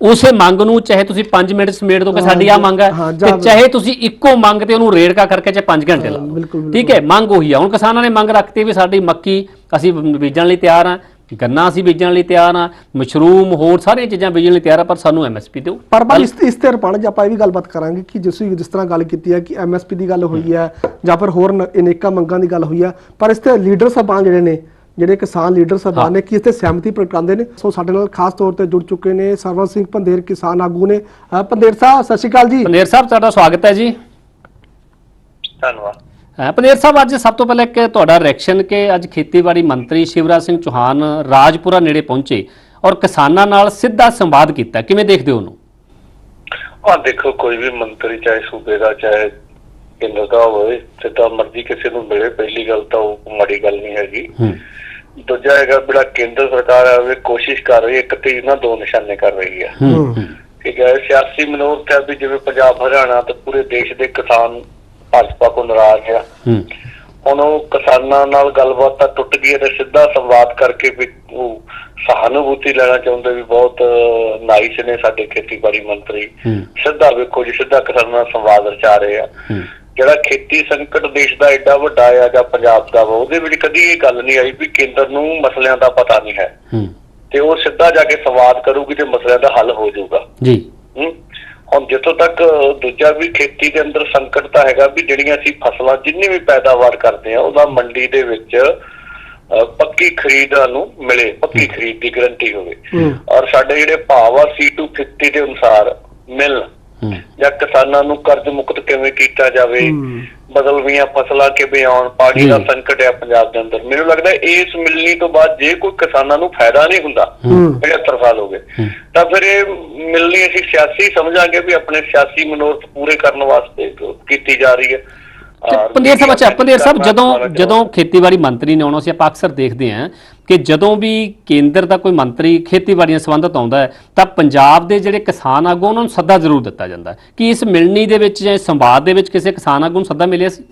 ਉਸੇ ਮੰਗ ਨੂੰ ਚਾਹੇ ਤੁਸੀਂ 5 ਮਿੰਟ ਸਮੇਟ ਦੋ ਕਿ ਸਾਡੀ ਆ ਮੰਗ ਹੈ ਤੇ ਚਾਹੇ ਤੁਸੀਂ ਇੱਕੋ ਮੰਗ ਤੇ ਉਹਨੂੰ ਰੇੜਕਾ ਕਰਕੇ ਚਾਹੇ 5 ਘੰਟੇ ਲਓ ਠੀਕ ਹੈ ਮੰਗ ਉਹੀ ਆ। ਹੁਣ ਕਿਸਾਨਾਂ ਨੇ ਮੰਗ ਰੱਖਤੀ ਵੀ ਸਾਡੀ ਮੱਕੀ ਅਸੀਂ ਬੀਜਣ ਲਈ ਤਿਆਰ ਆ ਗੰਨਾ ਅਸੀਂ ਬੀਜਣ ਲਈ ਤਿਆਰ ਆ ਮਸ਼ਰੂਮ ਹੋਰ ਸਾਰੀਆਂ ਚੀਜ਼ਾਂ ਬੀਜਣ ਲਈ ਤਿਆਰ ਆ ਪਰ ਸਾਨੂੰ ਐਮਐਸਪੀ ਦਿਓ। ਪਰ ਇਸ ਇਸ ਤੇ ਰਪਣ ਜੇ ਆਪਾਂ ਇਹ ਵੀ ਗੱਲਬਾਤ ਕਰਾਂਗੇ ਕਿ ਜਿਸ ਜਿਸ ਤਰ੍ਹਾਂ ਗੱਲ ਕੀਤੀ ਹੈ ਕਿ ਐਮਐਸਪੀ ਦੀ ਗੱਲ ਹੋਈ ਹੈ ਜਾਂ ਫਿਰ ਹੋਰ ਅਨੇਕਾਂ ਮੰਗਾਂ ਦੀ ਗੱਲ ਹੋਈ ਹੈ ਪਰ ਇਸ ਤੇ ਲੀਡਰ ਸਾਹਿਬਾਨ ਜਿਹੜੇ ਨੇ ਜਿਹੜੇ ਕਿਸਾਨ ਲੀਡਰ ਸਾਹਿਬਾਨ ਨੇ ਕਿ ਇਸ ਤੇ ਸਹਿਮਤੀ ਪ੍ਰਗਟਾਉਂਦੇ ਨੇ? ਸੋ ਸਾਡੇ ਨਾਲ ਖਾਸ ਤੌਰ ਤੇ ਜੁੜ ਚੁੱਕੇ ਨੇ ਸਰਵਨ ਸਿੰਘ ਪੰਦੇਰ ਕਿਸਾਨ ਆਗੂ ਨੇ। ਪੰਦੇਰ ਸਾਹਿਬ ਸਤਿ ਸ਼੍ਰੀ ਅਕਾਲ ਜੀ। ਪਨੇਰ ਸਾਹਿਬ ਤੁਹਾਡਾ ਸਵਾਗਤ ਹੈ ਜੀ। ਧੰਨਵਾਦ। ਪਨੇਰ ਸਾਹਿਬ ਅੱਜ ਸਭ ਤੋਂ ਪਹਿਲਾਂ ਇੱਕ ਤੁਹਾਡਾ ਰਿਐਕਸ਼ਨ ਕਿ ਅੱਜ ਖੇਤੀਬਾੜੀ ਮੰਤਰੀ ਸ਼ਿਵਰਾਜ ਸਿੰਘ ਚੌਹਾਨ ਰਾਜਪੁਰਾ ਨੇੜੇ ਪਹੁੰਚੇ ਔਰ ਕਿਸਾਨਾਂ ਨਾਲ ਸਿੱਧਾ ਸੰਵਾਦ ਕੀਤਾ। ਕਿਵੇਂ ਦੇਖਦੇ ਹੋ ਉਹਨੂੰ? ਆ ਦੇਖੋ ਕੋਈ ਵੀ ਮੰਤਰੀ ਚਾਹੇ ਸੂਬੇ ਦਾ ਚਾਹੇ ਕੇਂਦਰ ਦਾ ਹੋਵੇ ਜਿੱਦਾਂ ਮਰਜ਼ੀ ਕਿਸੇ ਨੂੰ ਮਿਲੇ ਪਹਿਲੀ ਗੱਲ ਤਾਂ ਉਹ ਮਾੜੀ ਗੱਲ ਨਹੀਂ ਹੈਗੀ। ਹੂੰ। ਦੂਜਾ ਹੈਗਾ ਜਿਹੜਾ ਕੇਂਦਰ ਸਰਕਾਰ ਹੈ ਉਹ ਕੋਸ਼ਿਸ਼ ਕਰ ਰਹੀ ਹੈ ਇੱਕ ਤੇ ਨਾ ਦੋ ਨਿਸ਼ਾਨੇ ਕਰ ਰਹੀ ਹੈ। ਠੀਕ ਹੈ। ਸਿਆਸੀ ਮਨੋਰਥ ਹੈ ਵੀ ਜਿਵੇਂ ਪੰਜਾਬ ਹਰਿਆਣਾ ਤੇ ਪੂਰੇ ਦੇਸ਼ ਦੇ ਕਿਸਾਨ ਭਾਜਪਾ ਤੋਂ ਨਾਰਾਜ਼ ਆ ਹੂੰ। ਹੁਣ ਉਹ ਕਿਸਾਨਾਂ ਨਾਲ ਗੱਲਬਾਤ ਤਾਂ ਟੁੱਟ ਗਈ ਹੈ ਤੇ ਸਿੱਧਾ ਸੰਵਾਦ ਕਰਕੇ ਵੀ ਉਹ ਸਹਾਨੁਭੂਤੀ ਲੈਣਾ ਚਾਹੁੰਦੇ ਵੀ ਬਹੁਤ ਨਾਈਸ ਨੇ ਸਾਡੇ ਖੇਤੀਬਾੜੀ ਮੰਤਰੀ। ਸਿੱਧਾ ਵੇਖੋ ਜੀ ਸਿੱਧਾ ਕਿਸਾਨਾਂ ਨਾਲ ਸੰਵਾਦ ਰਚਾ ਰਹੇ ਆ। ਹੂੰ। ਜਿਹੜਾ ਖੇਤੀ ਸੰਕਟ ਦੇਸ਼ ਦਾ ਐਡਾ ਵੱਡਾ ਆ ਜਾਂ ਪੰਜਾਬ ਦਾ ਵਾ ਉਹਦੇ ਵਿੱਚ ਕਦੀ ਇਹ ਗੱਲ ਨਹੀਂ ਆਈ ਵੀ ਕੇਂਦਰ ਨੂੰ ਮਸਲਿਆਂ ਦਾ ਪਤਾ ਨਹੀਂ ਹੈ। ਹੂੰ। ਤੇ ਉਹ ਸਿੱਧਾ ਜਾ ਕੇ ਸੰਵਾਦ ਕਰੂਗੀ ਤੇ ਮਸਲਿਆਂ ਦਾ ਹੱਲ ਹੋ ਜਾਊਗਾ। ਜੀ? ਹੁਣ ਜਿੱਥੋਂ ਤੱਕ ਦੂਜਾ ਵੀ ਖੇਤੀ ਦੇ ਅੰਦਰ ਸੰਕਟ ਤਾਂ ਹੈਗਾ ਵੀ ਜਿਹੜੀਆਂ ਅਸੀਂ ਫਸਲਾਂ ਜਿੰਨੀ ਵੀ ਪੈਦਾਵਾਰ ਕਰਦੇ ਆ ਉਹਦਾ ਮੰਡੀ ਦੇ ਵਿੱਚ ਪੱਕੀ ਖਰੀਦ ਨੂੰ ਮਿਲੇ ਪੱਕੀ ਖਰੀਦ ਦੀ ਗਰੰਟੀ ਹੋਵੇ। ਔਰ ਸਾਡੇ ਜਿਹੜੇ ਭਾਅ ਆ C250 ਦੇ ਅਨੁਸਾਰ ਮਿਲ ਜਾਂ ਕਿਸਾਨਾਂ ਨੂੰ ਕਰਜ਼ ਮੁਕਤ ਕਿਵੇਂ ਕੀਤਾ ਜਾਵੇ। ਬਦਲਵੀਆਂ ਫਸਲਾਂ ਕਿਵੇਂ ਆਉਣ ਪਾਣੀ ਦਾ। ਸੰਕਟ ਹੈ ਪੰਜਾਬ ਦੇ ਅੰਦਰ ਮੈਨੂੰ ਲੱਗਦਾ ਇਸ ਮਿਲਣੀ ਤੋਂ ਬਾਅਦ ਜੇ ਕੋਈ ਕਿਸਾਨਾਂ ਨੂੰ ਫਾਇਦਾ ਨਹੀਂ ਹੁੰਦਾ ਹੂੰ 75 ਸਾਲ ਹੋ ਗਏ। ਤਾਂ ਫਿਰ ਇਹ ਮਿਲਣੀ ਅਸੀਂ ਸਿਆਸੀ ਸਮਝਾਂਗੇ ਵੀ ਆਪਣੇ ਸਿਆਸੀ ਮਨੋਰਥ ਪੂਰੇ ਕਰਨ ਵਾਸਤੇ ਕੀਤੀ ਜਾ ਰਹੀ ਹੈ ਪੰਦੇਰ ਸਾਹਿਬ ਅੱਛਾ ਪੰਦੇਰ ਸਾਹਿਬ ਜਦੋਂ ਜਦੋਂ ਖੇਤੀਬਾੜੀ ਮੰਤਰੀ ਨੇ ਆਉਣਾ ਸੀ ਆਪਾਂ ਅਕਸਰ ਦੇਖਦੇ ਹਾਂ ਕਿ ਜਦੋਂ ਵੀ ਕੇਂਦਰ ਦਾ ਕੋਈ ਮੰਤਰੀ ਖੇਤੀਬਾੜੀ ਨਾਲ ਸੰਬੰਧਿਤ ਆਉਂਦਾ ਹੈ ਤਾਂ ਪੰਜਾਬ ਦੇ ਜਿਹੜੇ ਕਿਸਾਨ ਆਗੂ ਉਹਨਾਂ ਨੂੰ ਸੱਦਾ ਜ਼ਰੂਰ ਦਿੱਤਾ ਜਾਂਦਾ ਕਿ ਇਸ ਮਿਲਣੀ ਦੇ ਵਿੱਚ ਜਾਂ ਸੰਵਾਦ ਦੇ ਵਿੱਚ ਕਿਸੇ ਕਿਸਾਨ ਆਗੂ ਨੂੰ ਸੱਦਾ ਮਿਲਿਆ ਸੀ?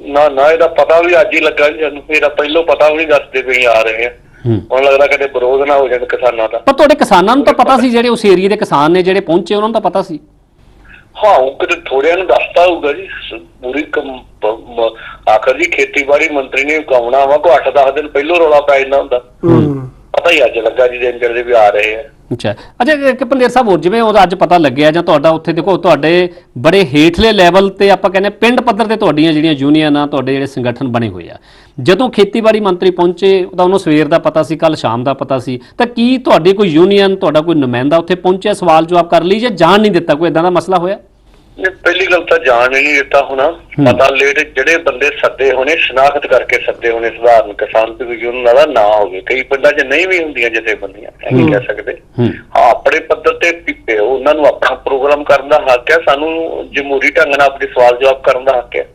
ਨਾ ਨਾ ਇਹਦਾ ਪਤਾ ਵੀ ਅੱਜ ਹੀ ਲੱਗਾ ਇਹਦਾ ਪਹਿਲੋਂ ਪਤਾ ਵੀ ਨਹੀਂ ਦੱਸਦੇ ਪਈ ਆ ਰਹੇ ਆ। ਹੁਣ ਲੱਗਦਾ ਕਦੇ ਵਿਰੋਧ ਨਾ ਹੋ ਜਾਣ ਕਿਸਾਨਾਂ ਦਾ। ਪਰ ਤੁਹਾਡੇ ਕਿਸਾਨਾਂ ਨੂੰ ਤਾਂ ਪਤਾ ਸੀ ਜਿਹੜੇ ਉਸ ਏਰੀਏ ਦੇ ਕਿਸਾਨ ਨੇ ਜਿਹੜੇ ਪਹੁੰਚੇ ਉਹਨਾਂ ਨੂੰ ਤਾਂ ਪਤਾ ਸੀ। ਹਾਂ ਉਹ ਕਿਤੇ ਥੋੜਿਆਂ ਨੂੰ ਦੱਸਤਾ ਹੋਊਗਾ ਜੀ। ਪੂਰੀ ਆਖਰ ਜੀ ਖੇਤੀਬਾੜੀ ਮੰਤਰੀ ਨੇ ਕਹਾਉਣਾ ਵਾ ਕੋ 8-10 ਦਿਨ ਪਹਿਲੋਂ ਰੌਲਾ ਪੈ ਜਾਂਦਾ ਹੁੰਦਾ। ਹੂੰ। ਪਤਾ ਹੀ ਅੱਜ ਲੱਗਾ ਜੀ ਦਿਨ ਚੜ੍ਹਦੇ ਵੀ ਆ ਰਹੇ ਆ। ਅੱਛਾ। ਅੱਛਾ ਕਿ ਪੰਦੇਰ ਸਾਹਿਬ ਹੋਰ ਜਿਵੇਂ ਉਹਦਾ ਅੱਜ ਪਤਾ ਲੱਗਿਆ ਜਾਂ ਤੁਹਾਡਾ ਉੱਥੇ ਦੇਖੋ ਤੁਹਾਡੇ ਬੜੇ ਹੇਠਲੇ ਲੈਵਲ ਤੇ ਆਪਾਂ ਕਹਿੰਦੇ ਹਾਂ, ਪਿੰਡ ਪੱਧਰ ਤੇ ਤੁਹਾਡੀਆਂ ਜਿਹੜੀਆਂ ਯੂਨੀਅਨਾਂ ਤੁਹਾਡੇ ਜਿਹੜੇ ਸੰਗਠਨ ਬਣੇ ਹੋਏ ਆ। ਜਦੋਂ ਖੇਤੀਬਾੜੀ ਮੰਤਰੀ ਪਹੁੰਚੇ ਤਾਂ ਉਹਨੂੰ ਸਵੇਰ ਦਾ ਪਤਾ ਸੀ ਕੱਲ ਸ਼ਾਮ ਦਾ ਪਤਾ ਸੀ। ਤਾਂ ਕੀ ਤੁਹਾਡੀ ਕੋਈ ਯੂਨੀਅਨ ਤੁਹਾਡਾ ਕੋਈ ਨੁਮਾਇੰਦਾ ਉੱਥੇ ਪਹੁੰਚਿਆ ਸਵਾਲ ਜਵਾਬ ਕਰ ਲਈ ਜਾਂ ਜਾਣ ਨਹੀਂ ਦਿੱਤਾ ਕੋਈ ਇਦਾਂ ਦਾ ਮਸਲਾ ਹੋਇਆ? ਇਹ ਪਹਿਲੀ ਗੱਲ ਤਾਂ ਜਾਣ ਹੀ ਨਹੀਂ ਦਿੱਤਾ ਹੋਣਾ। ਪਤਾ ਲੇਟ ਜਿਹੜੇ ਬੰਦੇ ਸੱਦੇ ਹੋਣੇ ਸ਼ਨਾਖਤ ਕਰਕੇ ਸੱਦੇ ਹੋਣੇ ਸਧਾਰਨ ਕਿਸਾਨ ਤੇ ਵੀ ਉਹਨਾਂ ਦਾ ਨਾ ਹੋਵੇ। ਕਈ ਪਿੰਡਾਂ 'ਚ ਨਹੀਂ ਵੀ ਹੁੰਦੀਆਂ ਜਿੱਥੇ ਬੰਦੀਆਂ ਇਹ ਨਹੀਂ ਕਹਿ ਸਕਦੇ। ਹੂੰ। ਆਪਣੇ ਪੱਧਰ ਤੇ ਪਿੱਪੇ ਉਹਨਾਂ ਨੂੰ ਆਪਣਾ ਪ੍ਰੋਗਰਾਮ ਕਰਨ ਦਾ ਹੱਕ ਹੈ ਸਾਨੂੰ ਜਮਹੂਰੀ ਢੰਗ ਨਾਲ ਆਪਣੇ ਸਵਾਲ ਜਵਾਬ ਕਰਨ ਦਾ ਹੱਕ ਹੈ।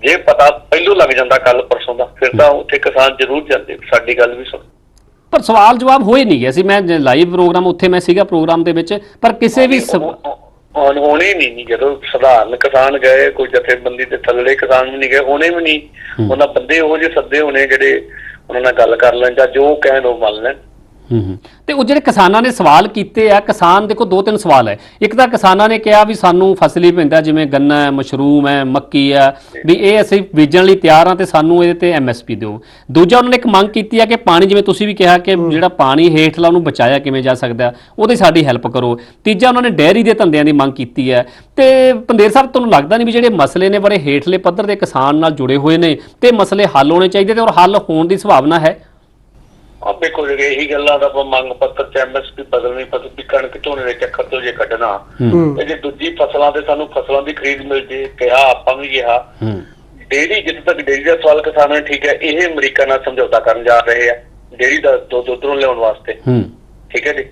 ਜੇ ਪਤਾ ਪਹਿਲੋਂ ਲੱਗ ਜਾਂਦਾ ਕੱਲ ਪਰਸੋਂ ਦਾ ਫਿਰ ਤਾਂ ਉੱਥੇ ਕਿਸਾਨ ਜ਼ਰੂਰ ਜਾਂਦੇ ਸਾਡੀ ਗੱਲ ਵੀ ਸੁਣ। ਪਰ ਸਵਾਲ ਜਵਾਬ ਹੋਏ ਨਹੀਂ ਗਿਆ ਸੀ ਮੈਂ ਲਾਈਵ ਪ੍ਰੋਗਰਾਮ ਉੱਥੇ ਮੈਂ ਸੀਗਾ ਪ੍ਰੋਗਰਾਮ ਦੇ ਵਿੱਚ ਪਰ ਕਿਸੇ ਵੀ ਹੁਣ ਹੋਣੇ ਨਹੀਂ ਨਹੀਂ ਜਦੋਂ ਸਧਾਰਨ ਕਿਸਾਨ ਗਏ ਕੋਈ ਜਥੇਬੰਦੀ ਦੇ ਥੱਲੇ ਕਿਸਾਨ ਵੀ ਨਹੀਂ ਗਏ ਹੋਣੇ ਵੀ ਨਹੀਂ। ਉਹਨਾਂ ਬੰਦੇ ਉਹ ਜਿਹੇ ਸੱਦੇ ਹੋਣੇ ਜਿਹੜੇ ਉਹਨਾਂ ਨਾਲ ਗੱਲ ਕਰ ਲੈਣ ਜਾਂ ਜੋ ਕਹਿਣ ਉਹ ਮੰਨ ਲੈਣ। ਹੂੰ ਤੇ ਉਹ ਜਿਹੜੇ ਕਿਸਾਨਾਂ ਨੇ ਸਵਾਲ ਕੀਤੇ ਆ ਕਿਸਾਨ ਦੇਖੋ ਦੋ ਤਿੰਨ ਸਵਾਲ ਹੈ। ਇੱਕ ਤਾਂ ਕਿਸਾਨਾਂ ਨੇ ਕਿਹਾ ਵੀ ਸਾਨੂੰ ਫਸਲੀ ਪੈਂਦਾ ਜਿਵੇਂ ਗੰਨਾ ਹੈ ਮਸ਼ਰੂਮ ਹੈ ਮੱਕੀ ਹੈ ਵੀ ਇਹ ਅਸੀਂ ਬੀਜਣ ਲਈ ਤਿਆਰ ਹਾਂ ਤੇ ਸਾਨੂੰ ਇਹਦੇ ਤੇ ਐਮਐਸਪੀ ਦਿਓ। ਦੂਜਾ ਉਹਨਾਂ ਨੇ ਇੱਕ ਮੰਗ ਕੀਤੀ ਹੈ ਕਿ ਪਾਣੀ ਜਿਵੇਂ ਤੁਸੀਂ ਵੀ ਕਿਹਾ ਕਿ ਜਿਹੜਾ ਪਾਣੀ ਹੇਠਲਾ ਉਹਨੂੰ ਬਚਾਇਆ ਕਿਵੇਂ ਜਾ ਸਕਦਾ ਹੈ, ਉਹਦੀ ਸਾਡੀ ਹੈਲਪ ਕਰੋ। ਤੀਜਾ ਉਹਨਾਂ ਨੇ ਡੈਰੀ ਦੇ ਧੰਦਿਆਂ ਦੀ ਮੰਗ ਕੀਤੀ ਹੈ। ਤੇ ਪੰਦੇਰ ਸਾਹਿਬ ਤੁਹਾਨੂੰ ਲੱਗਦਾ ਨਹੀਂ ਵੀ ਜਿਹੜੇ ਮਸਲੇ ਨੇ ਬੜੇ ਹੇਠਲੇ ਪੱਧਰ ਦੇ ਕਿਸਾਨ ਨਾਲ ਜੁੜੇ ਹੋਏ ਨੇ ਤੇ ਮਸਲੇ ਹੱਲ ਹੋਣੇ ਚਾਹੀਦੇ ਤੇ ਔਰ ਹੱਲ ਹੋਣ ਦੀ ਸੰਭਾਵਨਾ ਹੈ? ਆ ਦੇਖੋ ਜਿਹੜੇ ਇਹੀ ਗੱਲਾਂ ਦਾ ਆਪਾਂ ਮੰਗ ਪੱਤਰ ਚ ਐਮਐਸਪੀ ਬਦਲਣੀ ਪਤਾ ਵੀ ਕਣਕ ਝੋਨੇ ਦੇ ਚੱਕਰ ਤੋਂ ਜੇ ਕੱਢਣਾ। ਤੇ ਜੇ ਦੂਜੀ ਫਸਲਾਂ ਤੇ ਸਾਨੂੰ ਫਸਲਾਂ ਦੀ ਖਰੀਦ ਮਿਲ ਜੇ ਕਿਹਾ ਆਪਾਂ ਵੀ ਕਿਹਾ। ਡੇਰੀ ਜਿੱਥੇ ਤੱਕ ਡੇਰੀ ਦਾ ਸਵਾਲ ਕਿਸਾਨਾਂ ਨੇ ਠੀਕ ਹੈ ਇਹ ਅਮਰੀਕਾ ਨਾਲ ਸਮਝੌਤਾ ਕਰਨ ਜਾ ਰਹੇ ਆ। ਡੇਰੀ ਦਾ ਦੁੱਧ ਉੱਧਰੋਂ ਲਿਆਉਣ ਵਾਸਤੇ। ਠੀਕ ਹੈ ਜੀ?